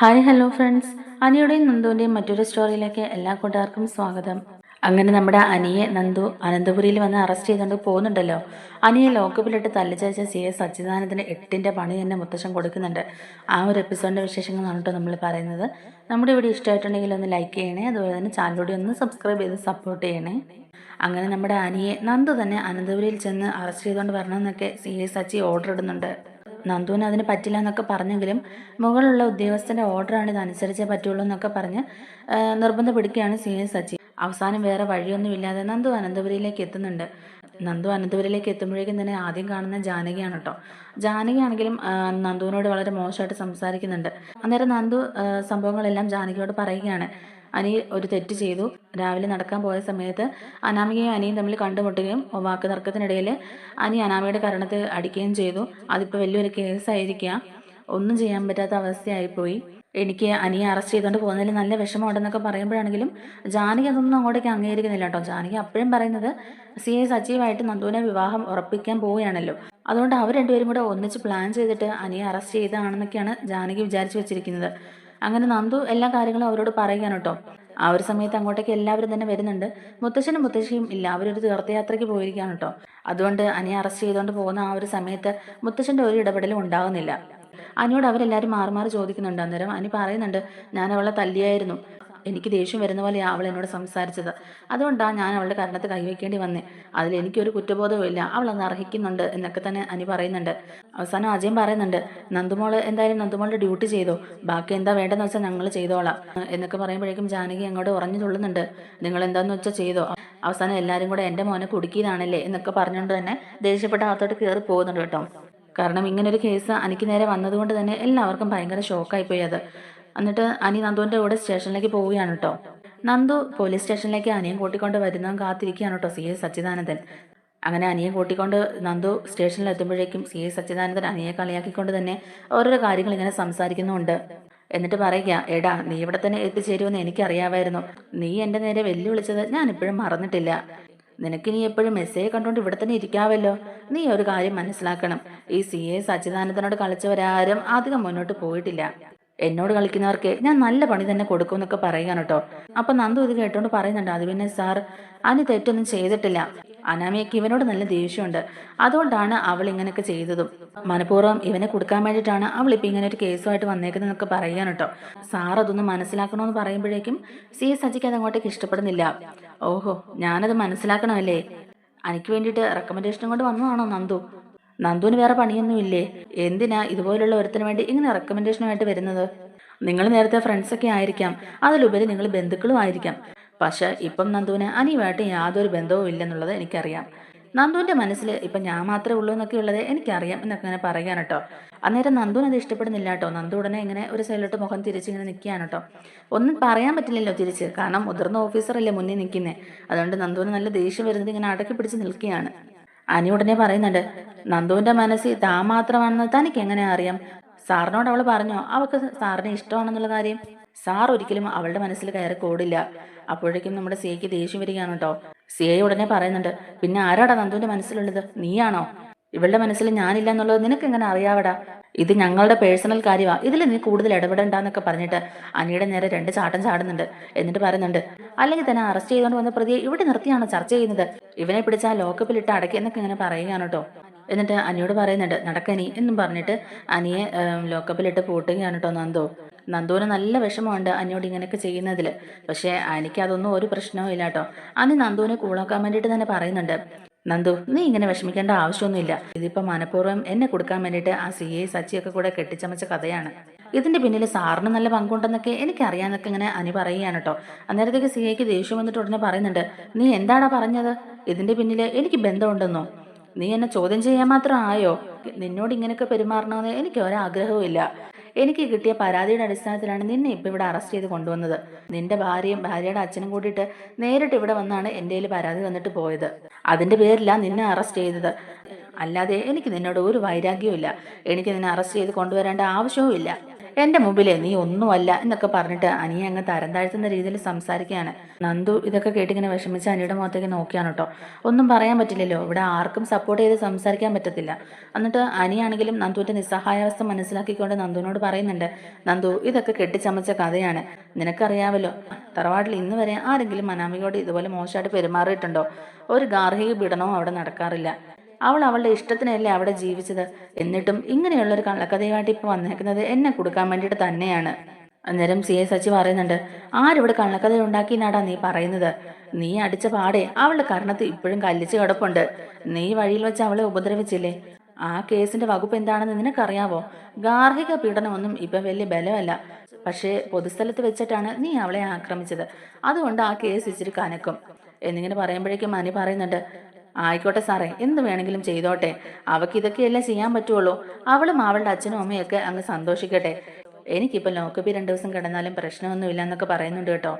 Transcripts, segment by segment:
Hi hello friends. അനിയുടെയും നന്ദുവിന്റെയും മറ്റൊരു സ്റ്റോറിയിലേക്ക് എല്ലാ കൂട്ടുകാർക്കും സ്വാഗതം. അങ്ങനെ നമ്മുടെ അനിയെ നന്ദു അനന്തപുരിയിൽ വന്ന് അറസ്റ്റ് ചെയ്തുകൊണ്ട് പോകുന്നുണ്ടല്ലോ. അനിയെ ലോക്കപ്പിലിട്ട് തല്ലിച്ചയച്ച സി എസ് സച്ചിദാനന്ദന് എട്ടിന്റെ പണി തന്നെ മുത്തശ്ശൻ കൊടുക്കുന്നുണ്ട്. ആ ഒരു എപ്പിസോഡിന്റെ വിശേഷങ്ങളാണ് കേട്ടോ നമ്മൾ പറയുന്നത്. നമ്മുടെ ഇവിടെ ഇഷ്ടമായിട്ടുണ്ടെങ്കിൽ ഒന്ന് ലൈക്ക് ചെയ്യണേ അതുപോലെ തന്നെ ചാനലോടെ ഒന്ന് സബ്സ്ക്രൈബ് ചെയ്ത് സപ്പോർട്ട് ചെയ്യണേ. അങ്ങനെ നമ്മുടെ അനിയെ നന്ദു തന്നെ അനന്തപുരിയിൽ ചെന്ന് അറസ്റ്റ് ചെയ്തുകൊണ്ട് വരണമെന്നൊക്കെ സി എസ് സച്ചി ഓർഡർ ഇടുന്നുണ്ട്. നന്ദുവിന് അതിന് പറ്റില്ല എന്നൊക്കെ പറഞ്ഞെങ്കിലും മുകളിലുള്ള ഉദ്യോഗസ്ഥന്റെ ഓർഡറാണ് ഇത് അനുസരിച്ചേ പറ്റുള്ളൂ എന്നൊക്കെ പറഞ്ഞ് നിർബന്ധം പിടിക്കുകയാണ് സി എസ് സച്ചി. അവസാനം വേറെ വഴിയൊന്നുമില്ലാതെ നന്ദു അനന്തപുരിയിലേക്ക് എത്തുന്നുണ്ട്. നന്ദു അനന്തപുരിയിലേക്ക് എത്തുമ്പോഴേക്കും തന്നെ ആദ്യം കാണുന്ന ജാനകിയാണ് കേട്ടോ. ജാനകിയാണെങ്കിലും നന്ദുവിനോട് വളരെ മോശമായിട്ട് സംസാരിക്കുന്നുണ്ട്. അന്നേരം നന്ദു സംഭവങ്ങളെല്ലാം ജാനകിയോട് പറയുകയാണ്. അനി ഒരു തെറ്റ് ചെയ്തു. രാവിലെ നടക്കാൻ പോയ സമയത്ത് അനാമികയും അനിയും തമ്മിൽ കണ്ടുമുട്ടുകയും വാക്ക് തർക്കത്തിനിടയിൽ അനി അനാമികയുടെ കരണത്ത് അടിക്കുകയും ചെയ്തു. അതിപ്പോൾ വലിയൊരു കേസായിരിക്കുക. ഒന്നും ചെയ്യാൻ പറ്റാത്ത അവസ്ഥയായിപ്പോയി. എനിക്ക് അനിയെ അറസ്റ്റ് ചെയ്തുകൊണ്ട് പോകുന്നതിൽ നല്ല വിഷമമുണ്ടെന്നൊക്കെ പറയുമ്പോഴാണെങ്കിലും ജാനകി അതൊന്നും അങ്ങോട്ടേക്ക് അംഗീകരിക്കുന്നില്ല കേട്ടോ. ജാനകി അപ്പോഴും പറയുന്നത് സി എ സജീവായിട്ട് നന്ദുവിനെ വിവാഹം ഉറപ്പിക്കാൻ പോവുകയാണല്ലോ. അതുകൊണ്ട് അവർ രണ്ടുപേരും കൂടെ ഒന്നിച്ച് പ്ലാൻ ചെയ്തിട്ട് അനിയെ അറസ്റ്റ് ചെയ്തതാണെന്നൊക്കെയാണ് ജാനകി വിചാരിച്ചു വെച്ചിരിക്കുന്നത്. അങ്ങനെ നന്ദു എല്ലാ കാര്യങ്ങളും അവരോട് പറയുകയാണ് കേട്ടോ. ആ ഒരു സമയത്ത് അങ്ങോട്ടേക്ക് എല്ലാവരും തന്നെ വരുന്നുണ്ട്. മുത്തശ്ശനും മുത്തശ്ശിയും ഇല്ല. അവരൊരു തീർത്ഥയാത്രയ്ക്ക് പോയിരിക്കുകയാണ് കേട്ടോ. അതുകൊണ്ട് അനിയെ അറസ്റ്റ് ചെയ്തുകൊണ്ട് പോകുന്ന ആ ഒരു സമയത്ത് മുത്തശ്ശന്റെ ഒരു ഇടപെടലും ഉണ്ടാകുന്നില്ല. അനിയോട് അവരെല്ലാവരും മാറി മാറി ചോദിക്കുന്നുണ്ട് അന്നേരം. അനി പറയുന്നുണ്ട് ഞാൻ അവളെ തല്ലിയായിരുന്നു. എനിക്ക് ദേഷ്യം വരുന്ന പോലെ അവൾ എന്നോട് സംസാരിച്ചത്. അതുകൊണ്ടാണ് ഞാൻ അവളുടെ കരണത്ത് കൈവയ്ക്കേണ്ടി വന്നേ. അതിൽ എനിക്കൊരു കുറ്റബോധവും ഇല്ല അവൾ അന്ന് അർഹിക്കുന്നുണ്ട് എന്നൊക്കെ തന്നെ അനി പറയുന്നുണ്ട്. അവസാനം അജയൻ പറയുന്നുണ്ട് നന്ദുമോൾ എന്തായാലും നന്ദുമോളുടെ ഡ്യൂട്ടി ചെയ്തോ. ബാക്കി എന്താ വേണ്ടെന്ന് വെച്ചാൽ ഞങ്ങൾ ചെയ്തോളാം. എന്നൊക്കെ പറയുമ്പോഴേക്കും ജാനകി അങ്ങോട്ട് ഉറഞ്ഞു തുള്ളുന്നുണ്ട്. നിങ്ങൾ എന്താന്ന് വെച്ചാൽ ചെയ്തോ. അവസാനം എല്ലാവരും കൂടെ എന്റെ മോനെ കുടുക്കിയതാണല്ലേ? എന്നൊക്കെ പറഞ്ഞുകൊണ്ട് തന്നെ ദേഷ്യപ്പെട്ട അകത്തോട്ട് കയറി പോകുന്നുണ്ട് കേട്ടോ. കാരണം ഇങ്ങനൊരു കേസ് എനിക്ക് നേരെ വന്നതുകൊണ്ട് തന്നെ എല്ലാവർക്കും ഭയങ്കര ഷോക്കായിപ്പോയി അത്. എന്നിട്ട് അനി നന്ദുവിന്റെ കൂടെ സ്റ്റേഷനിലേക്ക് പോവുകയാണ് കേട്ടോ നന്ദു പോലീസ് സ്റ്റേഷനിലേക്ക് അനിയും കൂട്ടിക്കൊണ്ട് വരുന്നതും കാത്തിരിക്കുകയാണ് കേട്ടോ സി എസ് സച്ചിദാനന്ദൻ. അങ്ങനെ അനിയെ കൂട്ടിക്കൊണ്ട് നന്ദു സ്റ്റേഷനിൽ എത്തുമ്പോഴേക്കും സി എസ് സച്ചിദാനന്ദൻ അനിയെ കളിയാക്കിക്കൊണ്ട് തന്നെ ഓരോരോ കാര്യങ്ങൾ ഇങ്ങനെ സംസാരിക്കുന്നുണ്ട്. എന്നിട്ട് പറയുക എടാ നീ ഇവിടെ തന്നെ എത്തിച്ചേരുമെന്ന് എനിക്കറിയാമായിരുന്നു. നീ എന്റെ നേരെ വെല്ലുവിളിച്ചത് ഞാൻ ഇപ്പോഴും മറന്നിട്ടില്ല. നിനക്ക് നീ എപ്പോഴും മെസ്സേജ് കണ്ടുകൊണ്ട് ഇവിടെ തന്നെ ഇരിക്കാവല്ലോ. നീ ഒരു കാര്യം മനസ്സിലാക്കണം. ഈ സി എ സച്ചിദാനന്ദനോട് കളിച്ചവരാരും അധികം മുന്നോട്ട് പോയിട്ടില്ല. എന്നോട് കളിക്കുന്നവർക്ക് ഞാൻ നല്ല പണി തന്നെ കൊടുക്കും എന്നൊക്കെ പറയുകയാണ് കേട്ടോ. അപ്പൊ നന്ദു ഇത് കേട്ടോണ്ട് പറയുന്നുണ്ട് അത് പിന്നെ സാർ അനി തെറ്റൊന്നും ചെയ്തിട്ടില്ല. അനാമിയക്ക് ഇവനോട് നല്ല ദേഷ്യമുണ്ട്. അതുകൊണ്ടാണ് അവൾ ഇങ്ങനെയൊക്കെ ചെയ്തതും. മനഃപൂർവം ഇവനെ കൊടുക്കാൻ വേണ്ടിയിട്ടാണ് അവൾ ഇപ്പൊ ഇങ്ങനെ ഒരു കേസുമായിട്ട് വന്നേക്കുന്നതെന്നൊക്കെ പറയാൻ കേട്ടോ. സാർ അതൊന്ന് മനസ്സിലാക്കണമെന്ന് പറയുമ്പോഴേക്കും സി. സജിക്ക് അങ്ങോട്ടേക്ക് ഇഷ്ടപ്പെടുന്നില്ല. ഓഹോ ഞാനത് മനസ്സിലാക്കണമല്ലേ? എനിക്ക് വേണ്ടിയിട്ട് റെക്കമെൻഡേഷനും കൊണ്ട് വന്നതാണോ നന്ദു? നന്ദുവിന് വേറെ പണിയൊന്നുമില്ലേ? എന്തിനാ ഇതുപോലുള്ള ഒരുത്തിന് വേണ്ടി ഇങ്ങനെ റെക്കമെൻഡേഷനുമായിട്ട് വരുന്നത്? നിങ്ങൾ നേരത്തെ ഫ്രണ്ട്സൊക്കെ ആയിരിക്കാം. അതിലുപരി നിങ്ങൾ ബന്ധുക്കളും ആയിരിക്കാം. പക്ഷെ ഇപ്പം നന്ദുവിന് അനിയുമായിട്ട് യാതൊരു ബന്ധവും ഇല്ലെന്നുള്ളത് എനിക്കറിയാം. നന്ദുവിന്റെ മനസ്സിൽ ഇപ്പം ഞാൻ മാത്രമേ ഉള്ളൂ എന്നൊക്കെ ഉള്ളത് എനിക്കറിയാം എന്നൊക്കെ ഇങ്ങനെ പറയാൻ കേട്ടോ. അന്നേരം നന്ദുവിന് അത് ഇഷ്ടപ്പെടുന്നില്ല കേട്ടോ. നന്ദു ഉടനെ ഇങ്ങനെ ഒരു സൈഡിലോട്ട് മുഖം തിരിച്ച് ഇങ്ങനെ നിൽക്കുകയാണ് കേട്ടോ. ഒന്നും പറയാൻ പറ്റില്ലല്ലോ തിരിച്ച്. കാരണം മുതിർന്ന ഓഫീസറല്ലേ മുന്നിൽ നിൽക്കുന്നേ. അതുകൊണ്ട് നന്ദുവിന് നല്ല ദേഷ്യം വരുന്നത് ഇങ്ങനെ അടക്കി പിടിച്ച് നിൽക്കുകയാണ്. അനി ഉടനെ പറയുന്നുണ്ട് നന്ദുവിന്റെ മനസ്സ് താൻ മാത്രമാണെന്ന് തനിക്ക് എങ്ങനെ അറിയാം? സാറിനോട് അവൾ പറഞ്ഞോ അവൾക്ക് സാറിനെ ഇഷ്ടമാണെന്നുള്ള കാര്യം. സാർ ഒരിക്കലും അവളുടെ മനസ്സിൽ കയറി കൂടില്ല. അപ്പോഴേക്കും നമ്മുടെ സിയയ്ക്ക് ദേഷ്യം വരികയാണ് കേട്ടോ. സിയെ ഉടനെ പറയുന്നുണ്ട് പിന്നെ ആരാടാ നന്ദുവിന്റെ മനസ്സിലുള്ളത്? നീയാണോ? ഇവളുടെ മനസ്സിൽ ഞാനില്ല എന്നുള്ളത് നിനക്ക് എങ്ങനെ അറിയാവടാ? ഇത് ഞങ്ങളുടെ പേഴ്സണൽ കാര്യമാണ് ഇതിൽ നീ കൂടുതൽ ഇടപെടണ്ടെന്നൊക്കെ പറഞ്ഞിട്ട് അനിയുടെ നേരെ രണ്ട് ചാട്ടം ചാടുന്നുണ്ട്. എന്നിട്ട് പറയുന്നുണ്ട് അല്ലെങ്കിൽ തന്നെ അറസ്റ്റ് ചെയ്തുകൊണ്ട് വന്ന പ്രതിയെ ഇവിടെ നിർത്തിയാണ് ചർച്ച ചെയ്യുന്നത്. ഇവനെ പിടിച്ചാൽ ലോക്കപ്പിലിട്ട് അടക്കി എന്നൊക്കെ ഇങ്ങനെ പറയുകയാണ് കേട്ടോ എന്നിട്ട് അനിയോട് പറയുന്നുണ്ട് നടക്കനി എന്നും പറഞ്ഞിട്ട് അനിയെ ലോക്കപ്പിലിട്ട് പൂട്ടുകയാണ് കേട്ടോ നന്ദോ. നന്ദുവിന് നല്ല വിഷമമുണ്ട് അനിയോട് ഇങ്ങനെയൊക്കെ ചെയ്യുന്നതിൽ പക്ഷേ എനിക്ക് അതൊന്നും ഒരു പ്രശ്നവും ഇല്ല കേട്ടോ അനി നന്ദുവിനെ കൂളാക്കാൻ വേണ്ടിയിട്ട് തന്നെ പറയുന്നുണ്ട് നന്ദു നീ ഇങ്ങനെ വിഷമിക്കേണ്ട ആവശ്യമൊന്നുമില്ല. ഇതിപ്പോ മനഃപൂർവം എന്നെ കൊടുക്കാൻ വേണ്ടിയിട്ട് ആ സി സച്ചിയൊക്കെ കൂടെ കെട്ടിച്ചമച്ച കഥയാണ്. ഇതിന്റെ പിന്നിൽ സാറിന് നല്ല പങ്കുണ്ടെന്നൊക്കെ എനിക്കറിയാന്നൊക്കെ ഇങ്ങനെ അനി പറയുകയാണ് കേട്ടോ അന്നേരത്തേക്ക് സി ഐക്ക് ദേഷ്യം വന്നിട്ട് ഉടനെ പറയുന്നുണ്ട് നീ എന്താടാ പറഞ്ഞത്? ഇതിന്റെ പിന്നിൽ എനിക്ക് ബന്ധമുണ്ടെന്നോ? നീ എന്നെ ചോദ്യം ചെയ്യാൻ മാത്രം ആയോ? നിന്നോട് ഇങ്ങനെയൊക്കെ പെരുമാറണമെന്ന് എനിക്ക് ഒരാഗ്രഹവും ഇല്ല എനിക്ക് കിട്ടിയ പരാതിയുടെ അടിസ്ഥാനത്തിലാണ് നിന്നെ ഇപ്പം ഇവിടെ അറസ്റ്റ് ചെയ്ത് കൊണ്ടുവന്നത്. നിന്റെ ഭാര്യയും ഭാര്യയുടെ അച്ഛനും കൂടിയിട്ട് നേരിട്ട് ഇവിടെ വന്നാണ് എന്റെ പരാതി വന്നിട്ട് പോയത്. അതിന്റെ പേരിലാണ് നിന്നെ അറസ്റ്റ് ചെയ്തത്. അല്ലാതെ എനിക്ക് നിന്നോട് ഒരു വൈരാഗ്യവും എനിക്ക് നിന്നെ അറസ്റ്റ് ചെയ്ത് കൊണ്ടുവരേണ്ട ആവശ്യവും ഇല്ല എന്റെ മുമ്പിലെ നീ ഒന്നുമല്ല എന്നൊക്കെ പറഞ്ഞിട്ട് അനിയെ അങ്ങ് തരം താഴ്ത്തുന്ന രീതിയിൽ സംസാരിക്കുകയാണ്. നന്ദു ഇതൊക്കെ കേട്ടിങ്ങനെ വിഷമിച്ച് അനിയുടെ മുഖത്തേക്ക് നോക്കിയാണ് കേട്ടോ. ഒന്നും പറയാൻ പറ്റില്ലല്ലോ. ഇവിടെ ആർക്കും സപ്പോർട്ട് ചെയ്ത് സംസാരിക്കാൻ പറ്റത്തില്ല. എന്നിട്ട് അനിയാണെങ്കിലും നന്ദുവിന്റെ നിസ്സഹായാവസ്ഥ മനസ്സിലാക്കിക്കൊണ്ട് നന്ദുവിനോട് പറയുന്നുണ്ട് നന്ദു ഇതൊക്കെ കെട്ടിച്ചമച്ച കഥയാണ്. നിനക്കറിയാമല്ലോ തറവാട്ടിൽ ഇന്ന് വരെ ആരെങ്കിലും അനാമികയോട് ഇതുപോലെ മോശമായിട്ട് പെരുമാറിയിട്ടുണ്ടോ? ഒരു ഗാർഹിക പീഡനവും അവിടെ നടക്കാറില്ല. അവൾ അവളുടെ ഇഷ്ടത്തിനല്ലേ അവിടെ ജീവിച്ചത്? എന്നിട്ടും ഇങ്ങനെയുള്ളൊരു കള്ളക്കഥയുമായിട്ട് ഇപ്പോൾ വന്നേക്കുന്നത് എന്നെ കൊടുക്കാൻ വേണ്ടിയിട്ട് തന്നെയാണ്. അന്നേരം സി എ സച്ചി പറയുന്നുണ്ട് ആരിവിടെ കള്ളക്കഥ ഉണ്ടാക്കി നാടാ നീ പറയുന്നത്? നീ അടിച്ച പാടെ അവളുടെ കർണത്ത് ഇപ്പോഴും കല്ലിച്ച് കിടപ്പുണ്ട്. നീ വഴിയിൽ വെച്ച് അവളെ ഉപദ്രവിച്ചില്ലേ? ആ കേസിന്റെ വകുപ്പ് എന്താണെന്ന് നിനക്കറിയാവോ? ഗാർഹിക പീഡനമൊന്നും ഇപ്പം വലിയ ബലമല്ല. പക്ഷേ പൊതുസ്ഥലത്ത് വെച്ചിട്ടാണ് നീ അവളെ ആക്രമിച്ചത്. അതുകൊണ്ട് ആ കേസ് ഇച്ചിരി കനക്കും. എന്നിങ്ങനെ പറയുമ്പോഴേക്കും മനി പറയുന്നുണ്ട് ആയിക്കോട്ടെ സാറേ എന്ത് വേണമെങ്കിലും ചെയ്തോട്ടെ. അവക്ക് ഇതൊക്കെയല്ലേ ചെയ്യാൻ പറ്റുള്ളൂ. അവളും അവളുടെ അച്ഛനും അമ്മയൊക്കെ അങ്ങ് സന്തോഷിക്കട്ടെ. എനിക്കിപ്പോൾ ലോക്കപ്പി രണ്ട് ദിവസം കിടന്നാലും പ്രശ്നമൊന്നുമില്ല എന്നൊക്കെ പറയുന്നുണ്ട് കേട്ടോ.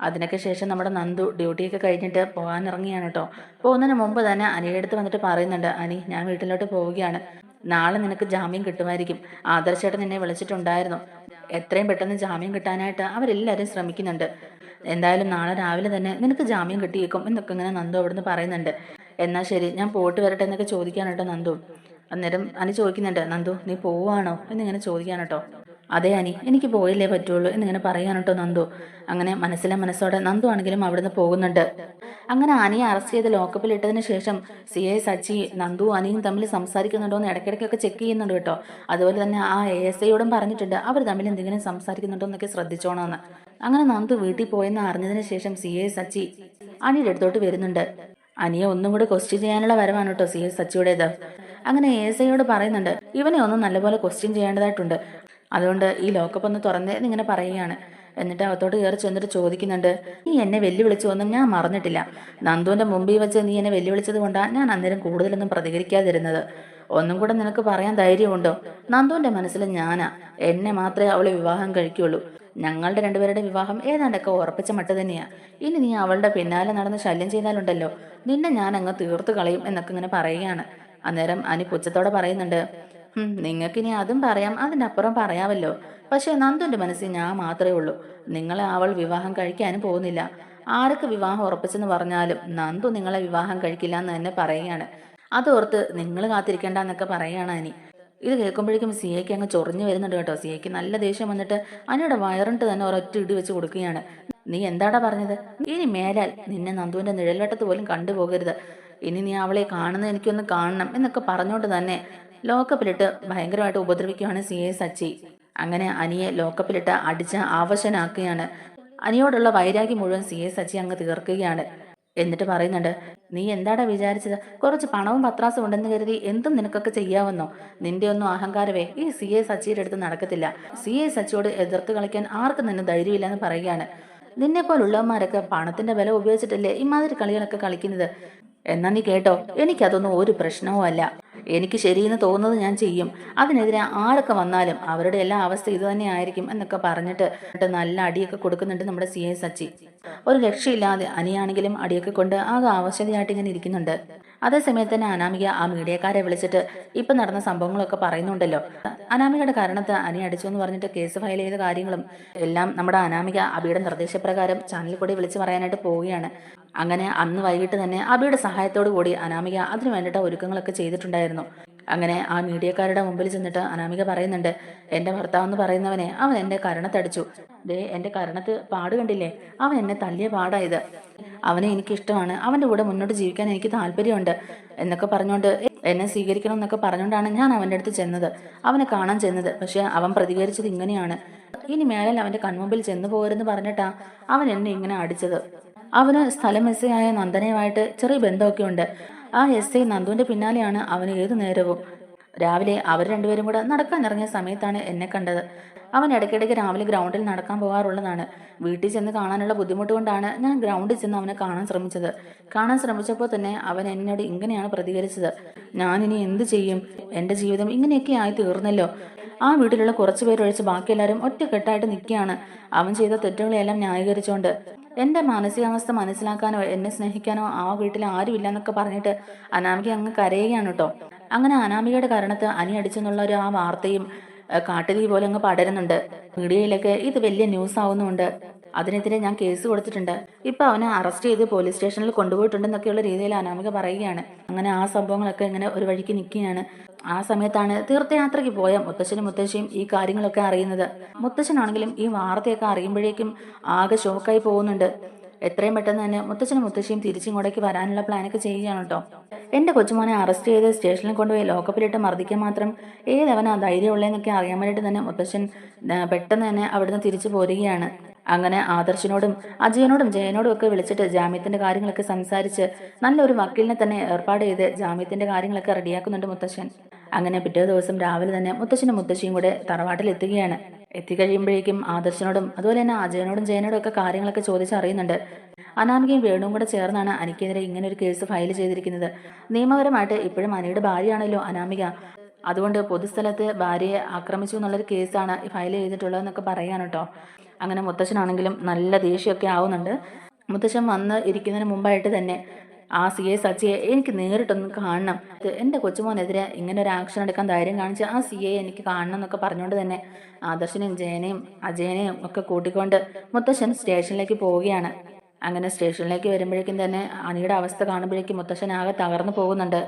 അതിനൊക്കെ ശേഷം നമ്മുടെ നന്ദു ഡ്യൂട്ടിയൊക്കെ കഴിഞ്ഞിട്ട് പോകാൻ ഇറങ്ങിയാണ് കേട്ടോ. പോകുന്നതിന് മുമ്പ് തന്നെ അനിയുടെ അടുത്ത് വന്നിട്ട് പറയുന്നുണ്ട് അനി ഞാൻ വീട്ടിലോട്ട് പോവുകയാണ്. നാളെ നിനക്ക് ജാമ്യം കിട്ടുമായിരിക്കും. ആദർശേട്ടൻ നിന്നെ വിളിച്ചിട്ടുണ്ടായിരുന്നു. എത്രയും പെട്ടെന്ന് ജാമ്യം കിട്ടാനായിട്ട് അവരെല്ലാവരും ശ്രമിക്കുന്നുണ്ട്. എന്തായാലും നാളെ രാവിലെ തന്നെ നിനക്ക് ജാമ്യം കിട്ടിയേക്കും എന്നൊക്കെ ഇങ്ങനെ നന്ദു അവിടുന്ന് പറയുന്നുണ്ട്. എന്നാൽ ശരി ഞാൻ പോയിട്ട് വരട്ടെ എന്നൊക്കെ ചോദിക്കാൻ കേട്ടോ നന്ദു. അന്നേരം അനി ചോദിക്കുന്നുണ്ട് നന്ദു നീ പോവാണോ? എന്നിങ്ങനെ ചോദിക്കാൻ കേട്ടോ. അതെ അനി എനിക്ക് പോയില്ലേ പറ്റുള്ളൂ എന്നിങ്ങനെ പറയാൻ കേട്ടോ നന്ദു. അങ്ങനെ മനസ്സിലെ മനസ്സോടെ നന്ദു ആണെങ്കിലും അവിടുന്ന് പോകുന്നുണ്ട്. അങ്ങനെ അനിയെ അറസ്റ്റ് ചെയ്ത് ലോക്കപ്പിൽ ഇട്ടതിന് ശേഷം സി എ സച്ചി നന്ദു അനിയും തമ്മിൽ സംസാരിക്കുന്നുണ്ടോ എന്ന് ഇടയ്ക്കിടയ്ക്കൊക്കെ ചെക്ക് ചെയ്യുന്നുണ്ട് കേട്ടോ. അതുപോലെ തന്നെ ആ എ എസ് ഐയോടും പറഞ്ഞിട്ടുണ്ട് അവർ തമ്മിൽ എന്തെങ്കിലും സംസാരിക്കുന്നുണ്ടോ എന്നൊക്കെ ശ്രദ്ധിച്ചോണമെന്ന് അങ്ങനെ നന്ദു വീട്ടിൽ പോയെന്ന് അറിഞ്ഞതിന് ശേഷം സി എ സച്ചി അനിയുടെ അടുത്തോട്ട് വരുന്നുണ്ട്. അനിയെ ഒന്നും കൂടെ ക്വസ്റ്റ്യൻ ചെയ്യാനുള്ള വരവാണ് കേട്ടോ സി എസ് സച്ചിയുടേത് അങ്ങനെ എസ് ഐയോട് പറയുന്നുണ്ട് ഇവനെ ഒന്ന് നല്ലപോലെ ക്വസ്റ്റ്യൻ ചെയ്യേണ്ടതായിട്ടുണ്ട്. അതുകൊണ്ട് ഈ ലോക്കപ്പ് ഒന്ന് തുറന്നേന്ന് ഇങ്ങനെ പറയുകയാണ്. എന്നിട്ട് അകത്തോട്ട് കയറി ചെന്നിട്ട് ചോദിക്കുന്നുണ്ട് നീ എന്നെ വെല്ലുവിളിച്ചു ഒന്നും ഞാൻ മറന്നിട്ടില്ല. നന്ദുവിന്റെ മുമ്പിൽ വെച്ച് നീ എന്നെ വെല്ലുവിളിച്ചത് കൊണ്ടാണ് ഞാൻ അന്നേരം കൂടുതലൊന്നും പ്രതികരിക്കാതിരുന്നത്. ഒന്നും കൂടെ നിനക്ക് പറയാൻ ധൈര്യമുണ്ടോ? നന്ദുവിന്റെ മനസ്സിൽ ഞാനാ. എന്നെ മാത്രമേ അവൾ വിവാഹം കഴിക്കുള്ളൂ. ഞങ്ങളുടെ രണ്ടുപേരുടെ വിവാഹം ഏതാണ്ടൊക്കെ ഉറപ്പിച്ച മട്ട് തന്നെയാ. ഇനി നീ അവളുടെ പിന്നാലെ നടന്ന് ശല്യം ചെയ്താലുണ്ടല്ലോ. നിന്നെ ഞാൻ അങ്ങ് തീർത്തു കളയും എന്നൊക്കെ ഇങ്ങനെ പറയുകയാണ്. അന്നേരം അനി പുച്ഛത്തോടെ പറയുന്നുണ്ട് നിങ്ങൾക്ക് ഇനി അതും പറയാം അതിന്റെ അപ്പുറം പറയാമല്ലോ. പക്ഷേ നന്ദുവിന്റെ മനസ്സിൽ ഞാൻ മാത്രമേ ഉള്ളൂ. നിങ്ങളെ അവൾ വിവാഹം കഴിക്കാനും പോകുന്നില്ല. ആരൊക്കെ വിവാഹം ഉറപ്പിച്ചെന്ന് പറഞ്ഞാലും നന്ദു നിങ്ങളെ വിവാഹം കഴിക്കില്ല എന്ന് തന്നെ പറയുകയാണ്. അതോർത്ത് നിങ്ങൾ കാത്തിരിക്കേണ്ട എന്നൊക്കെ പറയുകയാണ് അനി. ഇത് കേൾക്കുമ്പോഴേക്കും സി എക്ക് അങ്ങ് ചൊറിഞ്ഞു വരുന്നുണ്ട് കേട്ടോ. സി എക്ക് നല്ല ദേഷ്യം വന്നിട്ട് അനിയുടെ വയറിട്ട് തന്നെ ഒരൊറ്റ ഇടി വെച്ച് കൊടുക്കുകയാണ്. നീ എന്താടാ പറഞ്ഞത്? ഇനി മേലാൽ നിന്നെ നന്ദുവിന്റെ നിഴൽവട്ടത്ത് പോലും കണ്ടുപോകരുത്. ഇനി നീ അവളെ കാണുന്നത് എനിക്കൊന്ന് കാണണം എന്നൊക്കെ പറഞ്ഞുകൊണ്ട് തന്നെ ലോക്കപ്പിലിട്ട് ഭയങ്കരമായിട്ട് ഉപദ്രവിക്കുകയാണ് സി എ സച്ചി. അങ്ങനെ അനിയെ ലോക്കപ്പിലിട്ട് അടിച്ച് ആവശ്യനാക്കുകയാണ് അനിയോടുള്ള വൈരാഗ്യം മുഴുവൻ സി എ സച്ചി അങ്ങ് തീർക്കുകയാണ്. എന്നിട്ട് പറയുന്നുണ്ട് നീ എന്താടാ വിചാരിച്ചത്? കുറച്ച് പണവും പത്രാസും ഉണ്ടെന്ന് കരുതി എന്തും നിനക്കൊക്കെ ചെയ്യാവുന്നോ നിന്റെ ഒന്നും അഹങ്കാരമേ ഈ സി എ സച്ചിയുടെ അടുത്ത് നടക്കത്തില്ല. സി എ സച്ചിയോട് എതിർത്ത് കളിക്കാൻ ആർക്കും നിന്നെ ധൈര്യമില്ലെന്ന് പറയുകയാണ്. നിന്നെ പോലുള്ളവന്മാരൊക്കെ പണത്തിന്റെ വില ഉപയോഗിച്ചിട്ടല്ലേ ഇമാതിരി കളികളൊക്കെ കളിക്കുന്നത്? എന്നാ നീ കേട്ടോ എനിക്കതൊന്നും ഒരു പ്രശ്നവും അല്ല. എനിക്ക് ശരിയെന്ന് തോന്നുന്നത് ഞാൻ ചെയ്യും. അതിനെതിരെ ആരൊക്കെ വന്നാലും അവരുടെ എല്ലാ അവസ്ഥ ഇത് തന്നെ ആയിരിക്കും എന്നൊക്കെ പറഞ്ഞിട്ട് നല്ല അടിയൊക്കെ കൊടുക്കുന്നുണ്ട് നമ്മുടെ സി എ സച്ചി. ഒരു രക്ഷയില്ലാതെ അനിയാണെങ്കിലും അടിയൊക്കെ കൊണ്ട് ആകെ ആവശ്യതയായിട്ട് ഇങ്ങനെ ഇരിക്കുന്നുണ്ട്. അതേസമയത്ത് തന്നെ അനാമിക ആ മീഡിയക്കാരെ വിളിച്ചിട്ട് ഇപ്പം നടന്ന സംഭവങ്ങളൊക്കെ പറയുന്നുണ്ടല്ലോ. അനാമികയുടെ കാരണത്ത് അനി അടിച്ചു എന്ന് പറഞ്ഞിട്ട് കേസ് ഫയൽ ചെയ്ത കാര്യങ്ങളും എല്ലാം നമ്മുടെ അനാമിക അബിയുടെ നിർദ്ദേശപ്രകാരം ചാനലിൽ കൂടി വിളിച്ചു പറയാനായിട്ട് പോവുകയാണ്. അങ്ങനെ അന്ന് വൈകിട്ട് തന്നെ അബിയുടെ സഹായത്തോടു കൂടി അനാമിക അതിനു വേണ്ടിയിട്ട് ഒരുക്കങ്ങളൊക്കെ ചെയ്തിട്ടുണ്ടായിരുന്നു. അങ്ങനെ ആ മീഡിയക്കാരുടെ മുമ്പിൽ ചെന്നിട്ട് അനാമിക പറയുന്നുണ്ട് എന്റെ ഭർത്താവ് എന്ന് പറയുന്നവനെ അവൻ എന്റെ കരണത്തടിച്ചു. ദേ എന്റെ കരണത്ത് പാട് കണ്ടില്ലേ? അവൻ എന്നെ തല്ലിയ പാടായത്. അവനെ എനിക്ക് ഇഷ്ടമാണ് അവന്റെ കൂടെ മുന്നോട്ട് ജീവിക്കാൻ എനിക്ക് താല്പര്യമുണ്ട്. എന്നൊക്കെ പറഞ്ഞുകൊണ്ട് എന്നെ സ്വീകരിക്കണം എന്നൊക്കെ പറഞ്ഞുകൊണ്ടാണ് ഞാൻ അവന്റെ അടുത്ത് ചെന്നത്. അവനെ കാണാൻ ചെന്നത്. പക്ഷെ അവൻ പ്രതികരിച്ചത് ഇങ്ങനെയാണ്. ഇനി മേലെ അവന്റെ കൺമുമ്പിൽ ചെന്നു പോകരുതെന്ന് പറഞ്ഞിട്ടാ അവൻ എന്നെ ഇങ്ങനെ അടിച്ചത്. അവന് സ്ഥലം ആയ നന്ദനയുമായിട്ട് ചെറിയ ബന്ധമൊക്കെ ഉണ്ട് ആ എസ് ഐ നന്ദുവിന്റെ പിന്നാലെയാണ് അവന് ഏതു നേരവും. രാവിലെ അവർ രണ്ടുപേരും കൂടെ നടക്കാൻ ഇറങ്ങിയ സമയത്താണ് എന്നെ കണ്ടത്. അവൻ ഇടയ്ക്കിടയ്ക്ക് രാവിലെ ഗ്രൗണ്ടിൽ നടക്കാൻ പോകാറുള്ളതാണ്. വീട്ടിൽ ചെന്ന് കാണാനുള്ള ബുദ്ധിമുട്ട് കൊണ്ടാണ് ഞാൻ ഗ്രൗണ്ടിൽ ചെന്ന് അവനെ കാണാൻ ശ്രമിച്ചത്. കാണാൻ ശ്രമിച്ചപ്പോൾ തന്നെ അവൻ എന്നോട് ഇങ്ങനെയാണ് പ്രതികരിച്ചത്. ഇനി എന്ത് ചെയ്യും? എന്റെ ജീവിതം ഇങ്ങനെയൊക്കെ ആയി തീർന്നല്ലോ. ആ വീട്ടിലുള്ള കുറച്ചു പേരൊഴിച്ച് ബാക്കി എല്ലാവരും ഒറ്റക്കെട്ടായിട്ട് നിൽക്കുകയാണ്. അവൻ ചെയ്ത തെറ്റുകളെല്ലാം ന്യായീകരിച്ചുകൊണ്ട് എന്റെ മാനസികാവസ്ഥ മനസ്സിലാക്കാനോ എന്നെ സ്നേഹിക്കാനോ ആ വീട്ടിൽ ആരുമില്ല എന്നൊക്കെ പറഞ്ഞിട്ട് അനാമിക അങ്ങ് കരയുകയാണ് കേട്ടോ. അങ്ങനെ അനാമികയുടെ കാരണത്ത് അനി അടിച്ചെന്നുള്ള ഒരു ആ വാർത്തയും കാട്ടുതീ പോലെ അങ്ങ് പടരുന്നുണ്ട്. മീഡിയയിലൊക്കെ ഇത് വലിയ ന്യൂസ് ആവുന്നുണ്ട് അതിനെതിരെ ഞാൻ കേസ് കൊടുത്തിട്ടുണ്ട്. ഇപ്പൊ അവനെ അറസ്റ്റ് ചെയ്ത് പോലീസ് സ്റ്റേഷനിൽ കൊണ്ടുപോയിട്ടുണ്ടെന്നൊക്കെയുള്ള രീതിയിൽ അനാമിക പറയുകയാണ്. അങ്ങനെ ആ സംഭവങ്ങളൊക്കെ ഇങ്ങനെ ഒരു വഴിക്ക് നിൽക്കുകയാണ് ആ സമയത്താണ് തീർത്ഥയാത്രയ്ക്ക് പോയ മുത്തശ്ശനും മുത്തശ്ശിയും ഈ കാര്യങ്ങളൊക്കെ അറിയുന്നത്. മുത്തശ്ശനാണെങ്കിലും ഈ വാർത്തയൊക്കെ അറിയുമ്പോഴേക്കും ആകെ ഷോക്കായി പോകുന്നുണ്ട്. എത്രയും പെട്ടെന്ന് തന്നെ മുത്തച്ഛനും മുത്തശ്ശിയും തിരിച്ചിങ്ങോട്ടേക്ക് വരാനുള്ള പ്ലാനൊക്കെ ചെയ്യുകയാണ് കേട്ടോ. എന്റെ കൊച്ചുമോനെ അറസ്റ്റ് ചെയ്ത് സ്റ്റേഷനിൽ കൊണ്ടുപോയി ലോക്കപ്പിലിട്ട് മർദ്ദിക്കാൻ മാത്രം ഏതവനാ ധൈര്യമുള്ളതെന്നൊക്കെ അറിയാൻ വേണ്ടിയിട്ട് തന്നെ മുത്തശ്ശൻ പെട്ടെന്ന് തന്നെ അവിടുന്ന് തിരിച്ചു പോരുകയാണ്. അങ്ങനെ ആദർശിനോടും അജയനോടും ജയനോടും ഒക്കെ വിളിച്ചിട്ട് ജാമ്യത്തിന്റെ കാര്യങ്ങളൊക്കെ സംസാരിച്ച് നല്ലൊരു വക്കീലിനെ തന്നെ ഏർപ്പാട് ചെയ്ത് ജാമ്യത്തിന്റെ കാര്യങ്ങളൊക്കെ റെഡിയാക്കുന്നുണ്ട് മുത്തശ്ശൻ. അങ്ങനെ പിറ്റേ ദിവസം രാവിലെ തന്നെ മുത്തശ്ശനും മുത്തശ്ശിയും കൂടെ തറവാട്ടിൽ എത്തുകയാണ്. എത്തിക്കഴിയുമ്പോഴേക്കും ആദർശനോടും അതുപോലെ തന്നെ അജയനോടും ജയനോടും ഒക്കെ കാര്യങ്ങളൊക്കെ ചോദിച്ചറിയുന്നുണ്ട്. അനാമികയും വേണുവും കൂടെ ചേർന്നാണ് അനിക്കെതിരെ ഇങ്ങനെ ഒരു കേസ് ഫയൽ ചെയ്തിരിക്കുന്നത്. നിയമപരമായിട്ട് ഇപ്പോഴും അനിയുടെ ഭാര്യയാണല്ലോ അനാമിക. അതുകൊണ്ട് പൊതുസ്ഥലത്ത് ഭാര്യയെ ആക്രമിച്ചു എന്നുള്ളൊരു കേസാണ് ഫയൽ ചെയ്തിട്ടുള്ളതെന്നൊക്കെ കേട്ടോ അങ്ങനെ മുത്തച്ഛനാണെങ്കിലും നല്ല ദേഷ്യമൊക്കെ ആവുന്നുണ്ട്. മുത്തച്ഛൻ വന്ന് ഇരിക്കുന്നതിന് മുമ്പായിട്ട് തന്നെ ആ സി എ സച്ചിയെ എനിക്ക് നേരിട്ടൊന്ന് കാണണം. എന്റെ കൊച്ചുമോനെതിരെ ഇങ്ങനെ ഒരു ആക്ഷൻ എടുക്കാൻ ധൈര്യം കാണിച്ച് ആ സി എ എനിക്ക് കാണണം എന്നൊക്കെ പറഞ്ഞുകൊണ്ട് തന്നെ ആദർശനെയും ജയനെയും അജയനെയും ഒക്കെ കൂട്ടിക്കൊണ്ട് മുത്തശ്ശൻ സ്റ്റേഷനിലേക്ക് പോവുകയാണ്. അങ്ങനെ സ്റ്റേഷനിലേക്ക് വരുമ്പോഴേക്കും തന്നെ അനിയുടെ അവസ്ഥ കാണുമ്പോഴേക്കും മുത്തശ്ശൻ ആകെ തകർന്നു പോകുന്നുണ്ട്.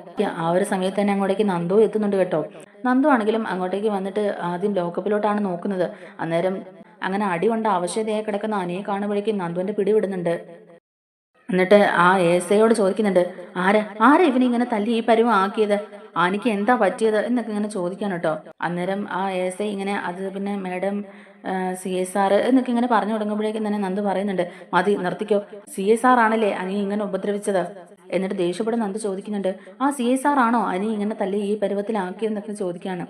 ആ ഒരു സമയത്ത് തന്നെ അങ്ങോട്ടേക്ക് നന്ദു എത്തുന്നുണ്ട് കേട്ടോ. നന്ദു ആണെങ്കിലും അങ്ങോട്ടേക്ക് വന്നിട്ട് ആദ്യം ലോക്കപ്പിലോട്ടാണ് നോക്കുന്നത്. അന്നേരം അങ്ങനെ അടി കൊണ്ട് ആവശ്യതയായി കിടക്കുന്ന അനിയെ കാണുമ്പോഴേക്കും നന്ദുവിന്റെ പിടിവിടുന്നുണ്ട് എന്നിട്ട് ആ ഏസയോട് ചോദിക്കുന്നുണ്ട് ആരാ? ആരാ ഇവനെ ഇങ്ങനെ തല്ലി ഈ പരുവം ആക്കിയത്? ആനിക്ക് എന്താ പറ്റിയത്? എന്നൊക്കെ ഇങ്ങനെ ചോദിക്കാൻ കേട്ടോ. അന്നേരം ആ ഐ ഇങ്ങനെ അത് പിന്നെ മാഡം സി എസ് ആർ എന്നൊക്കെ ഇങ്ങനെ പറഞ്ഞു തുടങ്ങുമ്പോഴേക്കും തന്നെ നന്ദു പറയുന്നുണ്ട് മതി നിർത്തിക്കോ. സി എസ് ആർ ആണല്ലേ അനി ഇങ്ങനെ ഉപദ്രവിച്ചത്? എന്നിട്ട് ദേഷ്യപ്പെട്ട് നന്ദ ചോദിക്കുന്നുണ്ട് ആ സി എസ് ആർ ആണോ? അനി ഇങ്ങനെ തല്ലി ഈ പരുവത്തിലാക്കിയതെന്നൊക്കെ ചോദിക്കുകയാണ്.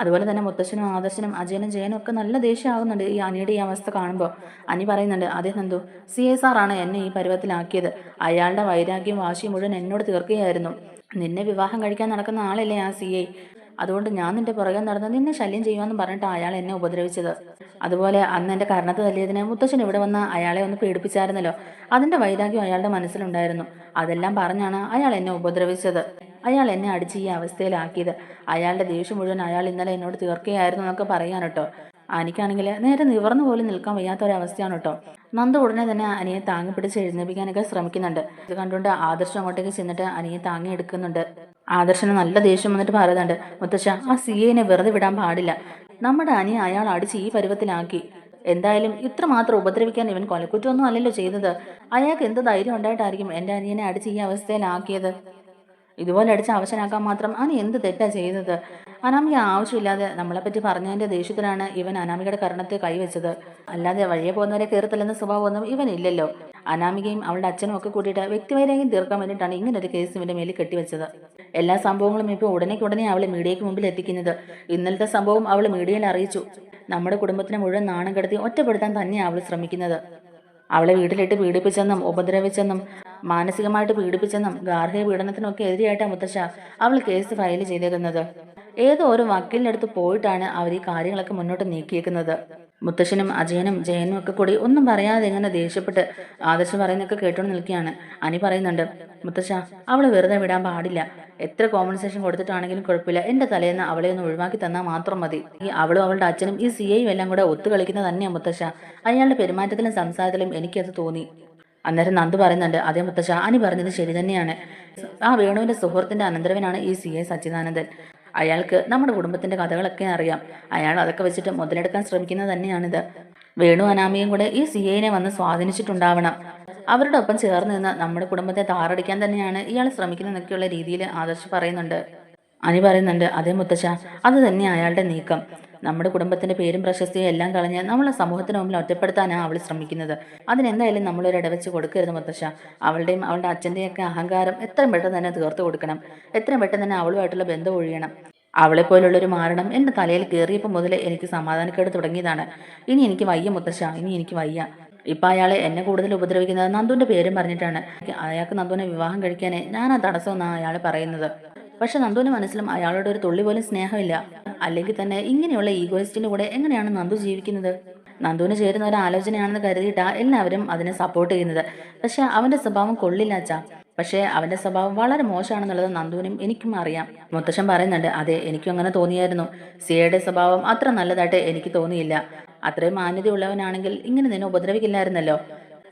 അതുപോലെ തന്നെ മുത്തശ്ശനും ആദർശനും അജയനും ജയനും ഒക്കെ നല്ല ദേഷ്യമാകുന്നുണ്ട് ഈ അനിയുടെ ഈ അവസ്ഥ കാണുമ്പോൾ. അനി പറയുന്നുണ്ട് അതേ നന്ദു സി എസ് ആർ ആണ് എന്നെ ഈ പരുവത്തിലാക്കിയത്. അയാളുടെ വൈരാഗ്യം വാശിയും മുഴുവൻ എന്നോട് തീർക്കുകയായിരുന്നു. നിന്നെ വിവാഹം കഴിക്കാൻ നടക്കുന്ന ആളല്ലേ ആ സി ഐ? അതുകൊണ്ട് ഞാൻ നിന്റെ പുറകെ നടന്ന് നിന്നെ ശല്യം ചെയ്യുമെന്ന് പറഞ്ഞിട്ട് അയാൾ എന്നെ ഉപദ്രവിച്ചത്. അതുപോലെ അന്ന് എന്റെ കർണത്ത് തല്ലിയതിന് മുത്തശ്ശൻ ഇവിടെ വന്ന അയാളെ ഒന്ന് പീഡിപ്പിച്ചായിരുന്നല്ലോ അതിന്റെ വൈരാഗ്യം അയാളുടെ മനസ്സിലുണ്ടായിരുന്നു. അതെല്ലാം പറഞ്ഞാണ് അയാൾ എന്നെ ഉപദ്രവിച്ചത്. അയാൾ എന്നെ അടിച്ച് ഈ അവസ്ഥയിലാക്കിയത്. അയാളുടെ ദേഷ്യം മുഴുവൻ അയാൾ ഇന്നലെ എന്നോട് തീർക്കുകയായിരുന്നു എന്നൊക്കെ പറയാൻ കേട്ടോ അനിക്കാണെങ്കിൽ നേരെ നിവർന്നു പോലും നിൽക്കാൻ വയ്യാത്ത ഒരവസ്ഥയാണ് കേട്ടോ നന്ദ ഉടനെ തന്നെ അനിയെ താങ്ങി പിടിച്ച് എഴുന്നേപ്പിക്കാനൊക്കെ ശ്രമിക്കുന്നുണ്ട്. ഇത് കണ്ടുകൊണ്ട് ആദർശം അങ്ങോട്ടേക്ക് ചെന്നിട്ട് അനിയെ താങ്ങി എടുക്കുന്നുണ്ട്. ആദർശന് നല്ല ദേഷ്യം വന്നിട്ട് പറയുന്നുണ്ട് മുത്തശ്ശ ആ സി എനെ വെറുതെ വിടാൻ പാടില്ല. നമ്മുടെ അനി അയാൾ അടിച്ച് ഈ പരുവത്തിലാക്കി. എന്തായാലും ഇത്ര മാത്രം ഉപദ്രവിക്കാൻ ഇവൻ കൊലക്കുറ്റമൊന്നും അല്ലല്ലോ ചെയ്തത്. അയാൾക്ക് എന്ത് ധൈര്യം ഉണ്ടായിട്ടായിരിക്കും എന്റെ അനിയനെ അടിച്ച് ഈ അവസ്ഥയിലാക്കിയത്? ഇതുപോലെ അടിച്ച് അവശനാക്കാൻ മാത്രം അനി എന്ത് തെറ്റാ ചെയ്തത്? അനാമിക ആവശ്യമില്ലാതെ നമ്മളെപ്പറ്റി പറഞ്ഞതിന്റെ ദേഷ്യത്തിലാണ് ഇവൻ അനാമികയുടെ കരണത്തെ കൈവച്ചത്. അല്ലാതെ വഴിയെ പോകുന്നവരെ കയറത്തില്ലെന്ന സ്വഭാവമൊന്നും ഇവനില്ലല്ലോ അനാമികയും അവളുടെ അച്ഛനും ഒക്കെ കൂട്ടിയിട്ട് വ്യക്തിവൈരാഗ്യം തീർക്കാൻ വേണ്ടിയിട്ടാണ് ഇങ്ങനൊരു കേസ് ഇവന്റെ മേലിൽ കെട്ടിവെച്ചത്. എല്ലാ സംഭവങ്ങളും ഇപ്പോൾ ഉടനേക്ക് ഉടനെ അവളെ മീഡിയയ്ക്ക് മുമ്പിൽ എത്തിക്കുന്നത്. ഇന്നലത്തെ സംഭവം അവൾ മീഡിയയിൽ അറിയിച്ചു. നമ്മുടെ കുടുംബത്തിന് മുഴുവൻ നാണം കിടത്തി ഒറ്റപ്പെടുത്താൻ തന്നെയാണ് അവൾ ശ്രമിക്കുന്നത്. അവളെ വീട്ടിലിട്ട് പീഡിപ്പിച്ചെന്നും ഉപദ്രവിച്ചെന്നും മാനസികമായിട്ട് പീഡിപ്പിച്ചെന്നും ഗാർഹിക പീഡനത്തിനൊക്കെ എതിരെയായിട്ടാണ് മുത്തശ്ശ അവൾ കേസ് ഫയൽ ചെയ്തേക്കുന്നത്. ഏതോ ഒരു വക്കീലിനടുത്ത് പോയിട്ടാണ് അവർ ഈ കാര്യങ്ങളൊക്കെ മുന്നോട്ട് നീക്കിയേക്കുന്നത്. മുത്തശ്ശനും അജയനും ജയനും ഒക്കെ കൂടി ഒന്നും പറയാതെ ഇങ്ങനെ ദേഷ്യപ്പെട്ട് ആദർശ് പറയുന്നൊക്കെ കേട്ടോണ്ട് നിൽക്കുകയാണ്. അനി പറയുന്നുണ്ട് മുത്തശ്ശ അവളെ വെറുതെ വിടാൻ പാടില്ല. എത്ര കോമ്പൻസേഷൻ കൊടുത്തിട്ടാണെങ്കിലും കുഴപ്പമില്ല. എന്റെ തലേന്ന് അവളെ ഒന്ന് ഒഴിവാക്കി തന്നാൽ മാത്രം മതി. ഈ അവളും അവളുടെ അച്ഛനും ഈ സി ഐയും എല്ലാം കൂടെ ഒത്തു കളിക്കുന്നത് തന്നെയാണ് മുത്തശ്ശ. അയാളുടെ പെരുമാറ്റത്തിലും സംസാരത്തിലും എനിക്കത് തോന്നി. അന്നേരം നന്ദ് പറയുന്നുണ്ട് അതേ മുത്തശ്ശ അനി പറഞ്ഞത് ശരി തന്നെയാണ്. ആ വേണുവിന്റെ സുഹൃത്തിന്റെ അനന്തരവനാണ് ഈ സി ഐ സച്ചിദാനന്ദൻ. അയാൾക്ക് നമ്മുടെ കുടുംബത്തിന്റെ കഥകളൊക്കെ അറിയാം. അയാൾ അതൊക്കെ വെച്ചിട്ട് മുതലെടുക്കാൻ ശ്രമിക്കുന്നത് തന്നെയാണിത്. വേണു അനാമിയും കൂടെ ഈ സി ഐനെ വന്ന് സ്വാധീനിച്ചിട്ടുണ്ടാവണം. അവരുടെ ഒപ്പം ചേർന്ന് നിന്ന് നമ്മുടെ കുടുംബത്തെ താറടിക്കാൻ തന്നെയാണ് ഇയാൾ ശ്രമിക്കുന്നതെന്നൊക്കെയുള്ള രീതിയിൽ ആദർശ് പറയുന്നുണ്ട്. അനി പറയുന്നുണ്ട് അതേ മുത്തശ്ശ അത് തന്നെ അയാളുടെ നീക്കം. നമ്മുടെ കുടുംബത്തിന്റെ പേരും പ്രശസ്തിയും എല്ലാം കളഞ്ഞ് നമ്മളെ സമൂഹത്തിന് മുമ്പിൽ ഒറ്റപ്പെടുത്താനാണ് അവൾ ശ്രമിക്കുന്നത്. അതിനെന്തായാലും നമ്മളൊരു ഇടവെച്ച് കൊടുക്കരുത് മുത്തശ്ശ. അവളുടെയും അവളുടെ അച്ഛന്റെയും ഒക്കെ അഹങ്കാരം എത്രയും പെട്ടെന്ന് തന്നെ തീർത്തു കൊടുക്കണം. എത്രയും പെട്ടെന്ന് തന്നെ അവളുമായിട്ടുള്ള ബന്ധം ഒഴിയണം. അവളെ പോലുള്ളൊരു മാരണം എന്റെ തലയിൽ കയറിയപ്പോൾ മുതൽ എനിക്ക് സമാധാനക്കേട് തുടങ്ങിയതാണ്. ഇനി എനിക്ക് വയ്യ മുത്തശ്ശ ഇനി എനിക്ക് വയ്യ. ഇപ്പം അയാളെ എന്നെ കൂടുതൽ ഉപദ്രവിക്കുന്നത് നന്ദുവിന്റെ പേരും പറഞ്ഞിട്ടാണ്. അയാൾക്ക് നന്ദുവിനെ വിവാഹം കഴിക്കാനേ ഞാനാ തടസ്സമെന്നാണ് അയാൾ പറയുന്നത്. പക്ഷെ നന്ദുവിന് മനസ്സിലും അയാളോട് ഒരു തുള്ളി പോലും സ്നേഹമില്ല. അല്ലെങ്കിൽ തന്നെ ഇങ്ങനെയുള്ള ഈഗോയിസ്റ്റിന്റെ കൂടെ എങ്ങനെയാണ് നന്ദു ജീവിക്കുന്നത്? നന്ദുവിന് ചേരുന്ന ഒരു ആലോചനയാണെന്ന് കരുതിയിട്ടാ എല്ലാവരും അതിനെ സപ്പോർട്ട് ചെയ്യുന്നത്. പക്ഷെ അവന്റെ സ്വഭാവം കൊള്ളില്ല അച്ഛാ. പക്ഷേ അവന്റെ സ്വഭാവം വളരെ മോശമാണെന്നുള്ളത് നന്ദുവിനും എനിക്കും അറിയാം. മുത്തശ്ശൻ പറയുന്നുണ്ട് അതെ എനിക്കും അങ്ങനെ തോന്നിയായിരുന്നു. സിയയുടെ സ്വഭാവം അത്ര നല്ലതായിട്ട് എനിക്ക് തോന്നിയില്ല. അത്രയും മാന്യതയുള്ളവനാണെങ്കിൽ ഇങ്ങനെ നിന്നെ ഉപദ്രവിക്കില്ലായിരുന്നല്ലോ.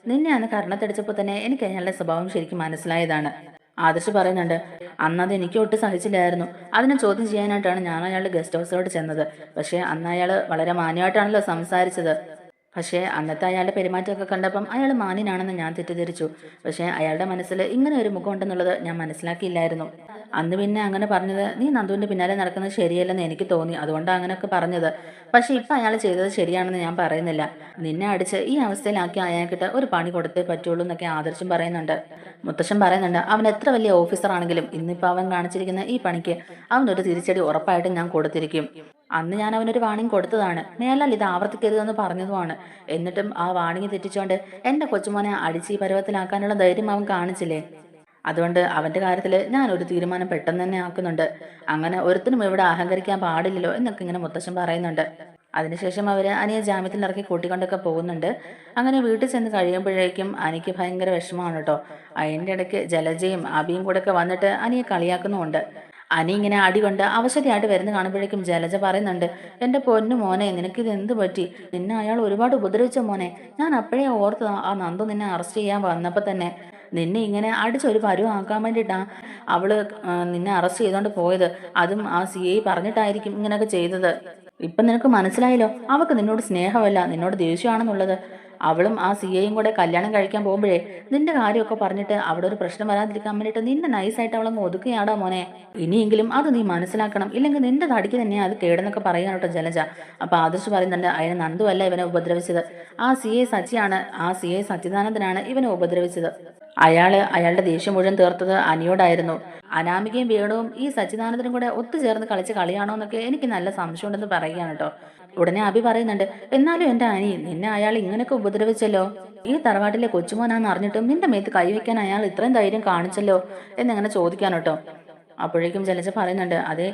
നിന്നെ അന്ന് കർണത്തടിച്ചപ്പോൾ തന്നെ എനിക്ക് അയാളുടെ സ്വഭാവം ശരിക്കും മനസ്സിലായതാണ്. ആദർശ് പറയുന്നുണ്ട് അന്നത് എനിക്ക് ഒട്ടും സഹിച്ചില്ലായിരുന്നു. അതിനെ ചോദ്യം ചെയ്യാനായിട്ടാണ് ഞാൻ അയാളുടെ ഗസ്റ്റ് ഹൗസിലോട്ട് ചെന്നത്. പക്ഷേ അന്ന് അയാൾ വളരെ മാന്യമായിട്ടാണല്ലോ സംസാരിച്ചത്. പക്ഷേ അന്നത്തെ അയാളുടെ പെരുമാറ്റമൊക്കെ കണ്ടപ്പം അയാൾ മാന്യനാണെന്ന് ഞാൻ തെറ്റിദ്ധരിച്ചു. പക്ഷേ അയാളുടെ മനസ്സിൽ ഇങ്ങനെ ഒരു മുഖം ഉണ്ടെന്നുള്ളത് ഞാൻ മനസ്സിലാക്കിയില്ലായിരുന്നു. അന്ന് പിന്നെ അങ്ങനെ പറഞ്ഞത് നീ നന്ദുവിന്റെ പിന്നാലെ നടക്കുന്നത് ശരിയല്ലെന്ന് എനിക്ക് തോന്നി. അതുകൊണ്ടാണ് അങ്ങനെയൊക്കെ പറഞ്ഞത്. പക്ഷേ ഇപ്പം അയാൾ ചെയ്തത് ശരിയാണെന്ന് ഞാൻ പറയുന്നില്ല. നിന്നെ അടിച്ച് ഈ അവസ്ഥയിലാക്കി അയാൾക്കിട്ട് ഒരു പണി കൊടുത്തേ പറ്റുള്ളൂ എന്നൊക്കെ ആദർശം പറയുന്നുണ്ട്. മുത്തശ്ശൻ പറയുന്നുണ്ട് അവൻ എത്ര വലിയ ഓഫീസറാണെങ്കിലും ഇന്നിപ്പോൾ അവൻ കാണിച്ചിരിക്കുന്ന ഈ പണിക്ക് അവനൊരു തിരിച്ചടി ഉറപ്പായിട്ടും ഞാൻ കൊടുത്തിരിക്കും. അന്ന് ഞാൻ അവനൊരു വാണിംഗ് കൊടുത്തതാണ്. മേലാൽ ഇത് ആവർത്തിക്കരുതെന്ന് പറഞ്ഞതുമാണ്. എന്നിട്ടും ആ വാണിംഗ് തെറ്റിച്ചുകൊണ്ട് എന്റെ കൊച്ചുമോനെ അടിച്ച് ഈ പരുവത്തിലാക്കാനുള്ള ധൈര്യം അവൻ കാണിച്ചില്ലേ? അതുകൊണ്ട് അവന്റെ കാര്യത്തിൽ ഞാൻ ഒരു തീരുമാനം പെട്ടെന്ന് തന്നെ ആക്കുന്നുണ്ട്. അങ്ങനെ ഒരുത്തിനും ഇവിടെ അഹങ്കരിക്കാൻ പാടില്ലല്ലോ എന്നൊക്കെ ഇങ്ങനെ മുത്തശ്ശൻ പറയുന്നുണ്ട്. അതിനുശേഷം അവർ അനിയെ ജാമ്യത്തിൽ ഇറക്കി കൂട്ടിക്കൊണ്ടൊക്കെ പോകുന്നുണ്ട്. അങ്ങനെ വീട്ടിൽ ചെന്ന് കഴിയുമ്പോഴേക്കും അനിക്ക് ഭയങ്കര വിഷമമാണ് കേട്ടോ. അതിന്റെ ഇടയ്ക്ക് ജലജയും അബിയും കൂടെ ഒക്കെ വന്നിട്ട് അനിയെ കളിയാക്കുന്നുമുണ്ട്. അനി ഇങ്ങനെ അടി കൊണ്ട് അവശതയായിട്ട് വരുന്ന കാണുമ്പോഴേക്കും ജലജ പറയുന്നുണ്ട് എന്റെ പൊന്നു മോനെ നിനക്ക് ഇത് എന്ത് പറ്റി? നിന്നെ അയാൾ ഒരുപാട് ഉപദ്രവിച്ച മോനെ. ഞാൻ അപ്പോഴേ ഓർത്ത് ആ നന്ദു നിന്നെ അറസ്റ്റ് ചെയ്യാൻ വന്നപ്പോൾ തന്നെ. നിന്നെ ഇങ്ങനെ അടിച്ചൊരു പരുവാക്കാൻ വേണ്ടിയിട്ടാ അവൾ ആ, നിന്നെ അറസ്റ്റ് ചെയ്തോണ്ട് പോയത്. അതും ആ സി ഐ പറഞ്ഞിട്ടായിരിക്കും ഇങ്ങനെയൊക്കെ ചെയ്തത്. ഇപ്പൊ നിനക്ക് മനസ്സിലായല്ലോ? അവക്ക് നിന്നോട് സ്നേഹമല്ല നിന്നോട് ദേഷ്യമാണെന്നുള്ളത്. അവളും ആ സി ഐയും കൂടെ കല്യാണം കഴിക്കാൻ പോകുമ്പോഴേ നിന്റെ കാര്യമൊക്കെ പറഞ്ഞിട്ട് അവിടെ ഒരു പ്രശ്നം വരാതിരിക്കാൻ വേണ്ടിയിട്ട് നിന്നെ നൈസായിട്ട് അവളങ്ങ് ഒതുക്കുകയാടാ മോനെ. ഇനിയെങ്കിലും അത് നീ മനസ്സിലാക്കണം. ഇല്ലെങ്കിൽ നിന്റെ തടിക്ക് തന്നെ അത് കേടെന്നൊക്കെ പറയാൻ കേട്ടോ ജലജ. അപ്പൊ ആദർശ് പറയുന്നുണ്ട് അതിന് നന്ദുവല്ല ഇവനെ ഉപദ്രവിച്ചത്. ആ സി ഐ സച്ചിയാണ് ആ സി ഐ സച്ചിദാനന്ദനാണ് ഇവനെ ഉപദ്രവിച്ചത്. അയാൾ അയാളുടെ ദേഷ്യം മുഴുവൻ തീർത്തത് അനിയോടായിരുന്നു. അനാമികയും വേണുവും ഈ സച്ചിദാനന്ദനും കൂടെ ഒത്തുചേർന്ന് കളിച്ച കളിയാണോ എന്നൊക്കെ എനിക്ക് നല്ല സംശയമുണ്ടെന്ന് പറയുകയാണ് കേട്ടോ. ഉടനെ അഭി പറയുന്നുണ്ട് എന്നാലും എന്റെ അനി നിന്നെ അയാൾ ഇങ്ങനെയൊക്കെ ഉപദ്രവിച്ചല്ലോ? ഈ തറവാട്ടിലെ കൊച്ചുമോനാന്ന് അറിഞ്ഞിട്ടും നിന്റെ മേത്ത് കൈവയ്ക്കാൻ അയാൾ ഇത്രയും ധൈര്യം കാണിച്ചല്ലോ? എന്നിങ്ങനെ ചോദിക്കാൻ കേട്ടോ. അപ്പോഴേക്കും ജലജ പറയുന്നുണ്ട് അതെ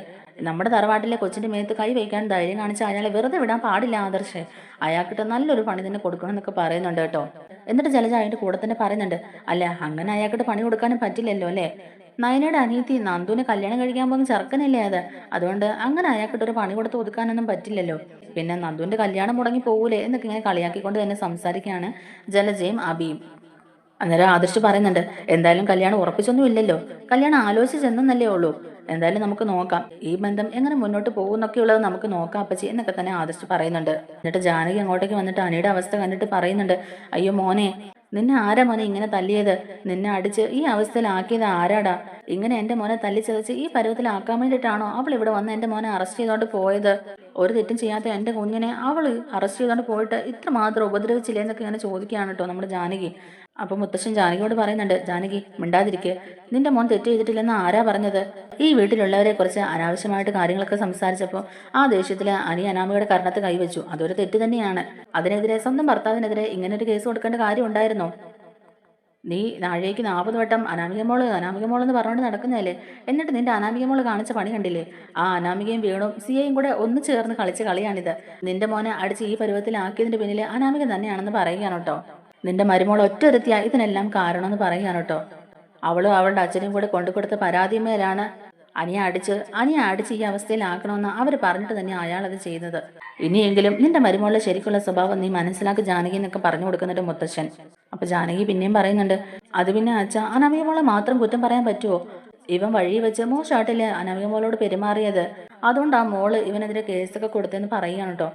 നമ്മുടെ തറവാട്ടിലെ കൊച്ചിന്റെ മേത്ത് കൈ വയ്ക്കാൻ ധൈര്യം കാണിച്ച അയാളെ വെറുതെ വിടാൻ പാടില്ല ആദർശ്. അയാൾക്കിട്ട് നല്ലൊരു പണി തന്നെ കൊടുക്കണം എന്നൊക്കെ പറയുന്നുണ്ട് കേട്ടോ. എന്നിട്ട് ജലജ അതിന്റെ കൂടെ തന്നെ പറയുന്നുണ്ട് അല്ല അങ്ങനെ അയാൾക്കിട്ട് പണി കൊടുക്കാനും പറ്റില്ലല്ലോ അല്ലേ? നയനയുടെ അനിയത്തി നന്ദുവിനെ കല്യാണം കഴിക്കാൻ പോകുന്ന ചെറുക്കനല്ലേ അത്? അതുകൊണ്ട് അങ്ങനെ അയാൾക്കിട്ട് ഒരു പണി കൊടുത്ത് ഒതുക്കാനൊന്നും പറ്റില്ലല്ലോ. പിന്നെ നന്ദുവിന്റെ കല്യാണം മുടങ്ങി പോകൂലേ എന്നൊക്കെ ഇങ്ങനെ കളിയാക്കിക്കൊണ്ട് തന്നെ സംസാരിക്കുകയാണ് ജലജയും അബിയും. അന്നേരം ആദർശ് പറയുന്നുണ്ട് എന്തായാലും കല്യാണം ഉറപ്പിച്ചൊന്നും ഇല്ലല്ലോ കല്യാണം ആലോചിച്ചെന്നല്ലേ ഉള്ളൂ. എന്തായാലും നമുക്ക് നോക്കാം. ഈ ബന്ധം എങ്ങനെ മുന്നോട്ട് പോകുന്നൊക്കെ ഉള്ളത് നമുക്ക് നോക്കാം അപ്പച്ചി എന്നൊക്കെ തന്നെ ആദർശ് പറയുന്നുണ്ട്. എന്നിട്ട് ജാനകി അങ്ങോട്ടേക്ക് വന്നിട്ട് അനിയുടെ അവസ്ഥ കണ്ടിട്ട് പറയുന്നുണ്ട്. അയ്യോ മോനെ നിന്നെ ആരാ മോനെ ഇങ്ങനെ തല്ലിയത്? നിന്നെ അടിച്ച് ഈ അവസ്ഥയിലാക്കിയത് ആരാടാ? ഇങ്ങനെ എന്റെ മോനെ തല്ലിച്ചതച്ച് ഈ പരുവത്തിലാക്കാൻ വേണ്ടിയിട്ടാണോ അവൾ ഇവിടെ വന്ന് എന്റെ മോനെ അറസ്റ്റ് ചെയ്തോണ്ട് പോയത്? ഒരു തെറ്റും ചെയ്യാത്ത എന്റെ കുഞ്ഞിനെ അവൾ അറസ്റ്റ് ചെയ്തോണ്ട് പോയിട്ട് ഇത്ര മാത്രം ഉപദ്രവിച്ചില്ലേ എന്നൊക്കെ ഇങ്ങനെ ചോദിക്കുകയാണ് കേട്ടോ നമ്മുടെ ജാനകി. അപ്പൊ മുത്തശ്ശൻ ജാനകിയോട് പറയുന്നുണ്ട് ജാനകി മിണ്ടാതിരിക്കെ. നിന്റെ മോൻ തെറ്റ് ചെയ്തിട്ടില്ലെന്ന് ആരാ പറഞ്ഞത്? ഈ വീട്ടിലുള്ളവരെ കുറിച്ച് അനാവശ്യമായിട്ട് കാര്യങ്ങളൊക്കെ സംസാരിച്ചപ്പോൾ ആ ദേഷ്യത്തിലെ അനി അനാമികയുടെ കരണത്ത് കൈവച്ചു. അതൊരു തെറ്റ് തന്നെയാണ്. അതിനെതിരെ സ്വന്തം ഭർത്താവിനെതിരെ ഇങ്ങനെ ഒരു കേസ് കൊടുക്കേണ്ട കാര്യം നീ നാഴേക്ക് നാൽപ്പത് വട്ടം അനാമിക മോൾ അനാമിക മോൾ എന്ന് പറഞ്ഞുകൊണ്ട് നടക്കുന്നതല്ലേ? എന്നിട്ട് നിന്റെ അനാമിക മോൾ കാണിച്ച പണി കണ്ടില്ലേ? ആ അനാമികയും വീണും സിയയും കൂടെ ഒന്ന് ചേർന്ന് കളിച്ച കളിയാണിത്. നിന്റെ മോനെ അടിച്ച് ഈ പരുവത്തിലാക്കിയതിന്റെ പിന്നിൽ അനാമിക തന്നെയാണെന്ന് പറയുകയാണ് കേട്ടോ. നിന്റെ മരുമോൾ ഒറ്റ ഇതിനെല്ലാം ഇതിനെല്ലാം കാരണമെന്ന് പറയുകയാണ് കേട്ടോ. അവളും അവളുടെ അച്ഛനും കൂടെ കൊണ്ടുകൊടുത്ത പരാതിമേലാണ് അനിയെ അടിച്ച് അനിയെ അടിച്ച് ഈ അവസ്ഥയിലാക്കണമെന്ന് അവർ പറഞ്ഞിട്ട് തന്നെ അയാൾ അത് ചെയ്തത്. ഇനിയെങ്കിലും നിന്റെ മരുമോളുടെ ശരിക്കുള്ള സ്വഭാവം നീ മനസ്സിലാക്കി ജാനകി എന്നൊക്കെ പറഞ്ഞു കൊടുക്കുന്നുണ്ട് മുത്തശ്ശൻ. അപ്പൊ ജാനകി പിന്നെയും പറയുന്നുണ്ട് അത് പിന്നെ അച്ഛ അനവിയമോളെ മാത്രം കുറ്റം പറയാൻ പറ്റുമോ ഇവൻ വഴി വെച്ച് മോശമായിട്ടില്ലേ അനവിയമോളോട് മോളോട് പെരുമാറിയത്? അതുകൊണ്ട് ആ മോൾ ഇവനെതിരെ കേസൊക്കെ കൊടുത്തെന്ന് പറയുകയാണ് കേട്ടോ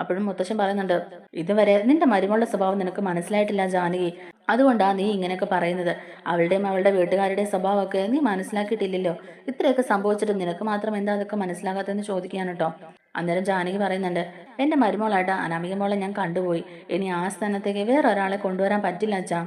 അപ്പോഴും മുത്തശ്ശൻ പറയുന്നുണ്ട് ഇതുവരെ നിന്റെ മരുമോളുടെ സ്വഭാവം നിനക്ക് മനസ്സിലായിട്ടില്ല ജാനകി. അതുകൊണ്ടാ നീ ഇങ്ങനെയൊക്കെ പറയുന്നത്. അവളുടെയും അവളുടെ വീട്ടുകാരുടെയും സ്വഭാവമൊക്കെ നീ മനസ്സിലാക്കിയിട്ടില്ലല്ലോ. ഇത്രയൊക്കെ സംഭവിച്ചിട്ട് നിനക്ക് മാത്രം എന്താ അതൊക്കെ മനസ്സിലാകാത്തതെന്ന് ചോദിക്കാൻ കേട്ടോ അന്നേരം ജാനകി പറയുന്നുണ്ട് എന്റെ മരുമോളായിട്ട് അനാമിക മോളെ ഞാൻ കണ്ടുപോയി. ഇനി ആ സ്ഥാനത്തേക്ക് വേറൊരാളെ കൊണ്ടുവരാൻ പറ്റില്ല അച്ഛാ.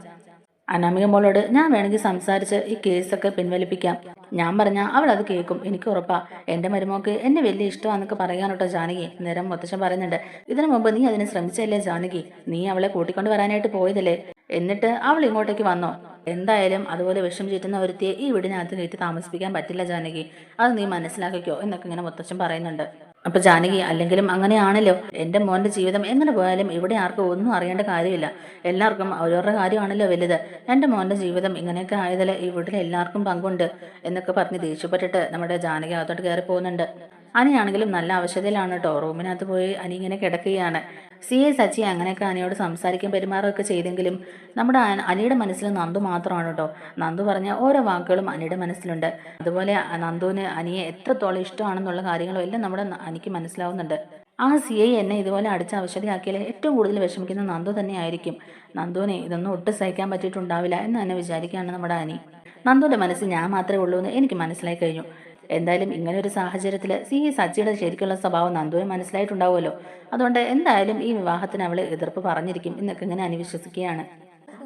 അനാമിക മോളോട് ഞാൻ വേണമെങ്കിൽ സംസാരിച്ച് ഈ കേസൊക്കെ പിൻവലിപ്പിക്കാം. ഞാൻ പറഞ്ഞാൽ അവൾ അത് കേൾക്കും എനിക്ക് ഉറപ്പാ. എന്റെ മരുമോക്ക് എന്നെ വലിയ ഇഷ്ടമാണെന്നൊക്കെ പറയാനോട്ടോ ജാനകി. നേരം മുത്തച്ഛൻ പറയുന്നുണ്ട് ഇതിനു മുമ്പ് നീ അതിനെ ശ്രമിച്ചല്ലേ ജാനകി? നീ അവളെ കൂട്ടിക്കൊണ്ട് വരാനായിട്ട് പോയതല്ലേ? എന്നിട്ട് അവൾ ഇങ്ങോട്ടേക്ക് വന്നോ? എന്തായാലും അതുപോലെ വിഷം ചീറ്റുന്ന ഒരുത്തിയെ ഈ വീടിനകത്ത് കയറ്റി താമസിപ്പിക്കാൻ പറ്റില്ല ജാനകി. അത് നീ മനസ്സിലാക്കിക്കോ എന്നൊക്കെ ഇങ്ങനെ മുത്തച്ഛൻ പറയുന്നുണ്ട്. അപ്പൊ ജാനകി അല്ലെങ്കിലും അങ്ങനെയാണല്ലോ. എന്റെ മോന്റെ ജീവിതം എങ്ങനെ പോയാലും ഇവിടെ ആർക്കും ഒന്നും അറിയേണ്ട കാര്യമില്ല. എല്ലാവർക്കും അവരവരുടെ കാര്യമാണല്ലോ വലുത്. എന്റെ മോന്റെ ജീവിതം ഇങ്ങനെയൊക്കെ ആയതിൽ ഇവിടെ എല്ലാവർക്കും പങ്കുണ്ട് എന്നൊക്കെ പറഞ്ഞ് ദേഷ്യപ്പെട്ടിട്ട് നമ്മുടെ ജാനകി അകത്തോട്ട് കയറി പോകുന്നുണ്ട്. അനിയാണെങ്കിലും നല്ല അവശതയിലാണ് കേട്ടോ റൂമിനകത്ത് പോയി അനി ഇങ്ങനെ കിടക്കുകയാണ്. സി എ സച്ചി അങ്ങനെയൊക്കെ അനിയോട് സംസാരിക്കാൻ പെരുമാറുകയൊക്കെ ചെയ്തെങ്കിലും നമ്മുടെ അന- അനിയുടെ മനസ്സിൽ നന്ദു മാത്രമാണ് കേട്ടോ നന്ദു പറഞ്ഞ ഓരോ വാക്കുകളും അനിയുടെ മനസ്സിലുണ്ട്. അതുപോലെ നന്ദുവിന് അനിയെ എത്രത്തോളം ഇഷ്ടമാണെന്നുള്ള കാര്യങ്ങളും എല്ലാം നമ്മുടെ അനിക്ക് മനസ്സിലാവുന്നുണ്ട്. ആ സി ഐ എന്നെ ഇതുപോലെ അടിച്ച അവശതയാക്കിയാൽ ഏറ്റവും കൂടുതൽ വിഷമിക്കുന്ന നന്ദു തന്നെയായിരിക്കും നന്ദുവിനെ ഇതൊന്നും ഒട്ടും സഹിക്കാൻ പറ്റിയിട്ടുണ്ടാവില്ല എന്ന് തന്നെ വിചാരിക്കുകയാണ് നമ്മുടെ അനി. നന്ദുവിന്റെ മനസ്സിൽ ഞാൻ മാത്രമേ ഉള്ളൂ എന്ന് എനിക്ക് മനസ്സിലായി കഴിഞ്ഞു. എന്തായാലും ഇങ്ങനെ ഒരു സാഹചര്യത്തിൽ സി സച്ചിയുടെ ശരിക്കുള്ള സ്വഭാവം നന്ദുവിന് മനസ്സിലായിട്ടുണ്ടാവുമല്ലോ. അതുകൊണ്ട് എന്തായാലും ഈ വിവാഹത്തിന് അവൾ എതിർപ്പ് പറഞ്ഞിരിക്കും എന്നൊക്കെ ഇങ്ങനെ അനുവിശ്വസിക്കുകയാണ്.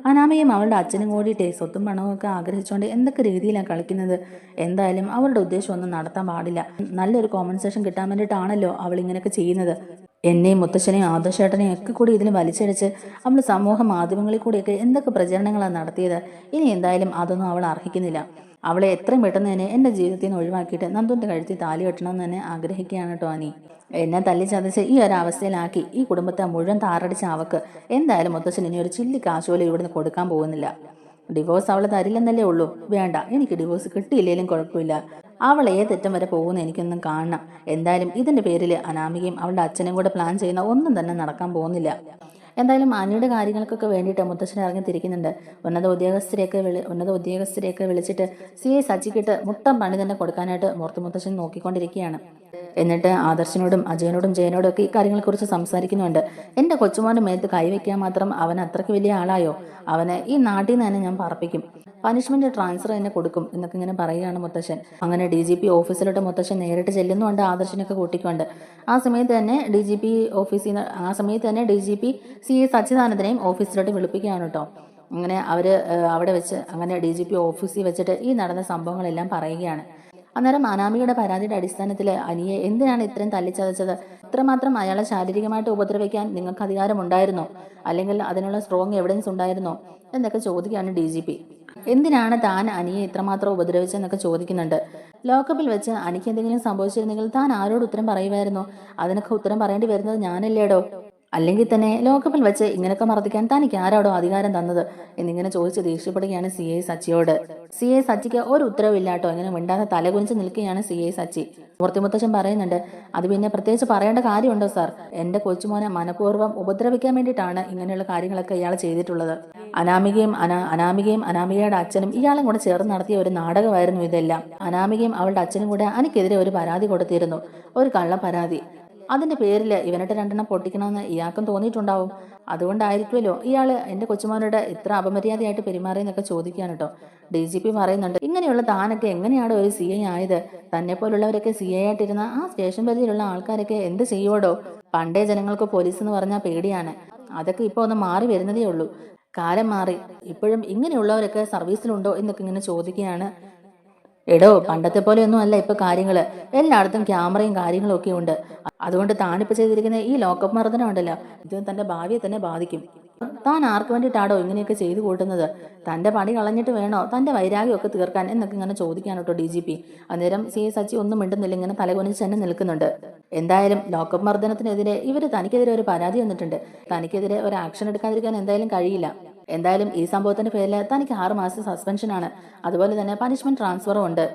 അനാമയും അവളുടെ അച്ഛനും കൂടിയിട്ടേ സ്വത്തും പണവും ഒക്കെ ആഗ്രഹിച്ചുകൊണ്ട് എന്തൊക്കെ രീതിയിലാണ് കളിക്കുന്നത്? എന്തായാലും അവളുടെ ഉദ്ദേശം ഒന്നും നടത്താൻ പാടില്ല. നല്ലൊരു കോമ്പൻസേഷൻ കിട്ടാൻ വേണ്ടിയിട്ടാണല്ലോ അവൾ ഇങ്ങനെയൊക്കെ ചെയ്യുന്നത്. എന്നെയും മുത്തശ്ശനെയും ആദർശേട്ടനെയും ഒക്കെ കൂടി ഇതിന് വലിച്ചടിച്ച് അവൾ സമൂഹ മാധ്യമങ്ങളിൽ കൂടിയൊക്കെ എന്തൊക്കെ പ്രചരണങ്ങളാണ് നടത്തിയത്? ഇനി എന്തായാലും അതൊന്നും അവൾ അർഹിക്കുന്നില്ല. അവളെ എത്രയും പെട്ടെന്ന് തന്നെ എന്റെ ജീവിതത്തിൽ നിന്ന് ഒഴിവാക്കിയിട്ട് നന്ദുന്റെ കഴുത്തിൽ താലി കെട്ടണമെന്ന് തന്നെ ആഗ്രഹിക്കുകയാണ് കേട്ടോ അനി. എന്നെ തല്ലി ചതച്ച് ഈ ഒരു അവസ്ഥയിലാക്കി ഈ കുടുംബത്തെ മുഴുവൻ താറടിച്ച അവക്ക് എന്തായാലും മുത്തശ്ശൻ ഇനി ഒരു ചില്ലി കാശ് പോലും ഇവിടുന്ന് കൊടുക്കാൻ പോകുന്നില്ല. ഡിവോഴ്സ് അവളെ തരില്ലെന്നല്ലേ ഉള്ളൂ. വേണ്ട എനിക്ക് ഡിവോഴ്സ് കിട്ടിയില്ലെങ്കിലും കുഴപ്പമില്ല. അവൾ ഏതറ്റം വരെ പോകുന്ന എനിക്കൊന്നും കാണണം. എന്തായാലും ഇതിന്റെ പേരിൽ അനാമികയും അവളുടെ അച്ഛനും കൂടെ പ്ലാൻ ചെയ്യുന്ന ഒന്നും തന്നെ നടക്കാൻ പോകുന്നില്ല. എന്തായാലും അനിയുടെ കാര്യങ്ങൾക്കൊക്കെ വേണ്ടിയിട്ട് മുത്തച്ഛൻ ഇറങ്ങി തിരിക്കുന്നുണ്ട്. ഉന്നത ഉദ്യോഗസ്ഥരെയൊക്കെ വിളി ഉന്നത ഉദ്യോഗസ്ഥരെയൊക്കെ വിളിച്ചിട്ട് സി ഐ സച്ചിക്കിട്ട് മുട്ടം പണി തന്നെ കൊടുക്കാനായിട്ട് മുറത്ത് മുത്തച്ഛൻ നോക്കിക്കൊണ്ടിരിക്കുകയാണ്. എന്നിട്ട് ആദർശനോടും അജയനോടും ജയനോടും ഒക്കെ ഈ കാര്യങ്ങളെക്കുറിച്ച് സംസാരിക്കുന്നുണ്ട്. എന്റെ കൊച്ചുമോന്റെ മേത്ത് കൈവയ്ക്കാൻ മാത്രം അവൻ അത്രയ്ക്ക് വലിയ ആളായോ? അവനെ ഈ നാട്ടിൽ നിന്ന് തന്നെ ഞാൻ പറപ്പിക്കും പനിഷ്മെന്റ് ട്രാൻസ്ഫർ തന്നെ കൊടുക്കും എന്നൊക്കെ ഇങ്ങനെ പറയുകയാണ് മുത്തശ്ശൻ അങ്ങനെ ഡി ജി പി ഓഫീസിലോട്ട് മുത്തശ്ശൻ നേരിട്ട് ചെല്ലുന്നുണ്ട് ആദർശനൊക്കെ കൂട്ടിക്കൊണ്ട്. ആ സമയത്ത് തന്നെ ഡി ജി പി ഓഫീസിൽ നിന്ന് ആ സമയത്ത് തന്നെ D G P C S അച്യുതാനന്ദനെയും ഓഫീസിലോട്ട് വിളിപ്പിക്കുകയാണ് കേട്ടോ. അങ്ങനെ അവർ അവിടെ വെച്ച് അങ്ങനെ ഡി ജി പി ഓഫീസിൽ വെച്ചിട്ട് ഈ നടന്ന സംഭവങ്ങളെല്ലാം പറയുകയാണ്. അന്നേരം അനാമികയുടെ പരാതിയുടെ അടിസ്ഥാനത്തിൽ അനിയെ എന്തിനാണ് ഇത്രയും തല്ലിച്ചതച്ചത്? ഇത്രമാത്രം അയാളെ ശാരീരികമായിട്ട് ഉപദ്രവിക്കാൻ നിങ്ങൾക്ക് അധികാരമുണ്ടായിരുന്നോ? അല്ലെങ്കിൽ അതിനുള്ള സ്ട്രോങ് എവിഡൻസ് ഉണ്ടായിരുന്നോ? എന്നൊക്കെ ചോദിക്കുകയാണ് ഡി ജി പി. എന്തിനാണ് താൻ അനിയെ ഇത്രമാത്രം ഉപദ്രവിച്ചെന്നൊക്കെ ചോദിക്കുന്നുണ്ട്. ലോക്കപ്പിൽ വെച്ച് അനിക്ക് എന്തെങ്കിലും സംഭവിച്ചിരുന്നെങ്കിൽ താൻ ആരോട് ഉത്തരം പറയുമായിരുന്നോ? അതിനൊക്കെ ഉത്തരം പറയേണ്ടി വരുന്നത് ഞാനല്ലേടോ? അല്ലെങ്കിൽ തന്നെ ലോക്കപ്പിൽ വെച്ച് ഇങ്ങനെയൊക്കെ മർദ്ദിക്കാൻ തനിക്ക് ആരോടോ അധികാരം തന്നത് എന്നിങ്ങനെ ചോദിച്ച് ദേഷ്യപ്പെടുകയാണ് സി ഐ സച്ചിയോട്. സി ഐ സച്ചിക്ക് ഒരു ഉത്തരവില്ലാട്ടോ ഇങ്ങനെ മിണ്ടാതെ തലകുനിച്ച് നിൽക്കുകയാണ് സി ഐ സച്ചി. മൂർത്തിമുത്തച്ഛൻ പറയുന്നുണ്ട് അത് പിന്നെ പ്രത്യേകിച്ച് പറയേണ്ട കാര്യമുണ്ടോ സാർ? എന്റെ കൊച്ചുമോനെ മനഃപൂർവം ഉപദ്രവിക്കാൻ വേണ്ടിയിട്ടാണ് ഇങ്ങനെയുള്ള കാര്യങ്ങളൊക്കെ ഇയാൾ ചെയ്തിട്ടുള്ളത്. അനാമികയും അനാ അനാമികയും അനാമികയുടെ അച്ഛനും ഇയാളും കൂടെ ചേർന്ന് നടത്തിയ ഒരു നാടകമായിരുന്നു ഇതെല്ലാം. അനാമികയും അവളുടെ അച്ഛനും കൂടെ അനിക്കെതിരെ ഒരു പരാതി കൊടുത്തിരുന്നു. ഒരു കള്ള പരാതി അതിന്റെ പേരിൽ ഇവനിട്ട് രണ്ടെണ്ണം പൊട്ടിക്കണമെന്ന് ഇയാൾക്കും തോന്നിയിട്ടുണ്ടാവും. അതുകൊണ്ടായിരിക്കുമല്ലോ ഇയാൾ എന്റെ കൊച്ചുമോനോട് ഇത്ര അപമര്യാദയായിട്ട് പെരുമാറിയെന്നൊക്കെ ചോദിക്കാൻ കേട്ടോ ഡി ജി പി പറയുന്നുണ്ട് ഇങ്ങനെയുള്ള താനൊക്കെ എങ്ങനെയാണ് ഒരു സി ഐ ആയത്? തന്നെ പോലുള്ളവരൊക്കെ സി ഐ ആയിട്ടിരുന്ന ആ സ്റ്റേഷൻ പരിധിയിലുള്ള ആൾക്കാരൊക്കെ എന്ത് ചെയ്യുവോടോ? പണ്ടേ ജനങ്ങൾക്ക് പോലീസ് എന്ന് പറഞ്ഞാൽ പേടിയാണ്. അതൊക്കെ ഇപ്പോൾ ഒന്ന് മാറി വരുന്നതേ ഉള്ളൂ. കാലം മാറി. ഇപ്പോഴും ഇങ്ങനെയുള്ളവരൊക്കെ സർവീസിലുണ്ടോ എന്നൊക്കെ ഇങ്ങനെ ചോദിക്കുകയാണ് എടോ പണ്ടത്തെ പോലെയൊന്നും അല്ല ഇപ്പൊ കാര്യങ്ങൾ. എല്ലായിടത്തും ക്യാമറയും കാര്യങ്ങളും ഒക്കെ ഉണ്ട്. അതുകൊണ്ട് താനിപ്പ ചെയ്തിരിക്കുന്ന ഈ ലോക്കപ്പ് മർദ്ദനം ഉണ്ടല്ലോ ഇത് തന്റെ ഭാവിയെ തന്നെ ബാധിക്കും. താൻ ആർക്ക് വേണ്ടിയിട്ടാടോ ഇങ്ങനെയൊക്കെ ചെയ്തു കൂട്ടുന്നത്? തന്റെ പണി കളഞ്ഞിട്ട് വേണോ? തന്റെ വൈരാഗ്യമൊക്കെ തീർക്കാൻ എന്നൊക്കെ ഇങ്ങനെ ചോദിക്കാൻ കേട്ടോ ഡി ജി പി. അന്നേരം സി എസ് അച്ചി ഒന്നും മിണ്ടുന്നില്ല ഇങ്ങനെ തലകുനിച്ച് തന്നെ നിൽക്കുന്നുണ്ട്. എന്തായാലും ലോക്കപ്പ് മർദ്ദനത്തിനെതിരെ ഇവർ തനിക്കെതിരെ ഒരു പരാതി വന്നിട്ടുണ്ട്. തനിക്കെതിരെ ഒരു ആക്ഷൻ എടുക്കാതിരിക്കാൻ എന്തായാലും കഴിയില്ല. എന്തായാലും ഈ സംഭവത്തിന്റെ പേരിൽ തനിക്ക് ആറ് മാസം സസ്പെൻഷനാണ് അതുപോലെ തന്നെ പനിഷ്മെന്റ് ട്രാൻസ്ഫറും ഉണ്ട്.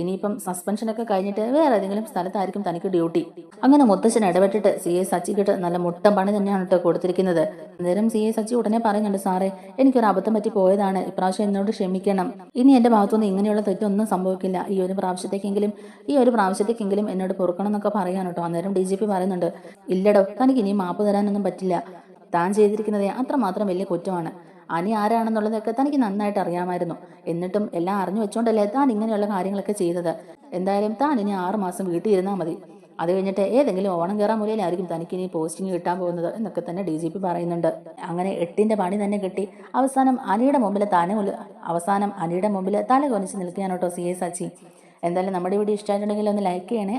ഇനിയിപ്പം സസ്പെൻഷനൊക്കെ കഴിഞ്ഞിട്ട് വേറെ ഏതെങ്കിലും സ്ഥലത്തായിരിക്കും തനിക്ക് ഡ്യൂട്ടി അങ്ങനെ മുത്തശ്ശൻ ഇടപെട്ടിട്ട് സി എ സച്ചിക്കിട്ട് നല്ല മുട്ടം പണി തന്നെയാണ് കേട്ടോ കൊടുത്തിരിക്കുന്നത്. അന്നേരം സി എ സച്ചി ഉടനെ പറയുന്നുണ്ട് സാറേ എനിക്കൊരു അബദ്ധം പറ്റി പോയതാണ്. ഇപ്രാവശ്യം എന്നോട് ക്ഷമിക്കണം. ഇനി എന്റെ ഭാഗത്തുനിന്ന് ഇങ്ങനെയുള്ള തെറ്റൊന്നും സംഭവിക്കില്ല. ഈ ഒരു പ്രാവശ്യത്തേക്കെങ്കിലും ഈ ഒരു പ്രാവശ്യത്തേക്കെങ്കിലും എന്നോട് പൊറുക്കണം എന്നൊക്കെ പറയാൻ കേട്ടോ. അന്നേരം ഡി ജി പി പറയുന്നുണ്ട് ഇല്ലടോ തനിക്ക് ഇനി മാപ്പ് തരാനൊന്നും പറ്റില്ല. താൻ ചെയ്തിരിക്കുന്നത് അത്രമാത്രം വലിയ കുറ്റമാണ്. അനി ആരാണെന്നുള്ളതൊക്കെ തനിക്ക് നന്നായിട്ട് അറിയാമായിരുന്നു. എന്നിട്ടും എല്ലാം അറിഞ്ഞു വെച്ചോണ്ടല്ലേ താൻ ഇങ്ങനെയുള്ള കാര്യങ്ങളൊക്കെ ചെയ്തത്. എന്തായാലും താൻ ഇനി ആറുമാസം വീട്ടിൽ ഇരുന്നാൽ മതി. അത് കഴിഞ്ഞിട്ട് ഏതെങ്കിലും ഓണം കയറാൻ മൂലയിലായിരിക്കും തനിക്ക് ഇനി പോസ്റ്റിംഗ് കിട്ടാൻ പോകുന്നത് എന്നൊക്കെ തന്നെ ഡി ജി പി പറയുന്നുണ്ട്. അങ്ങനെ എട്ടിന്റെ പണി തന്നെ കിട്ടി. അവസാനം അനിയുടെ മുമ്പിൽ തല അവസാനം അനിയുടെ മുമ്പിൽ തല കൊനിച്ച് നിൽക്കുകയാണ് കേട്ടോ സി എ സച്ചി. എന്തായാലും നമ്മുടെ വീഡിയോ ഇഷ്ടമായിട്ടുണ്ടെങ്കിൽ ഒന്ന് ലൈക്ക് ചെയ്യണേ.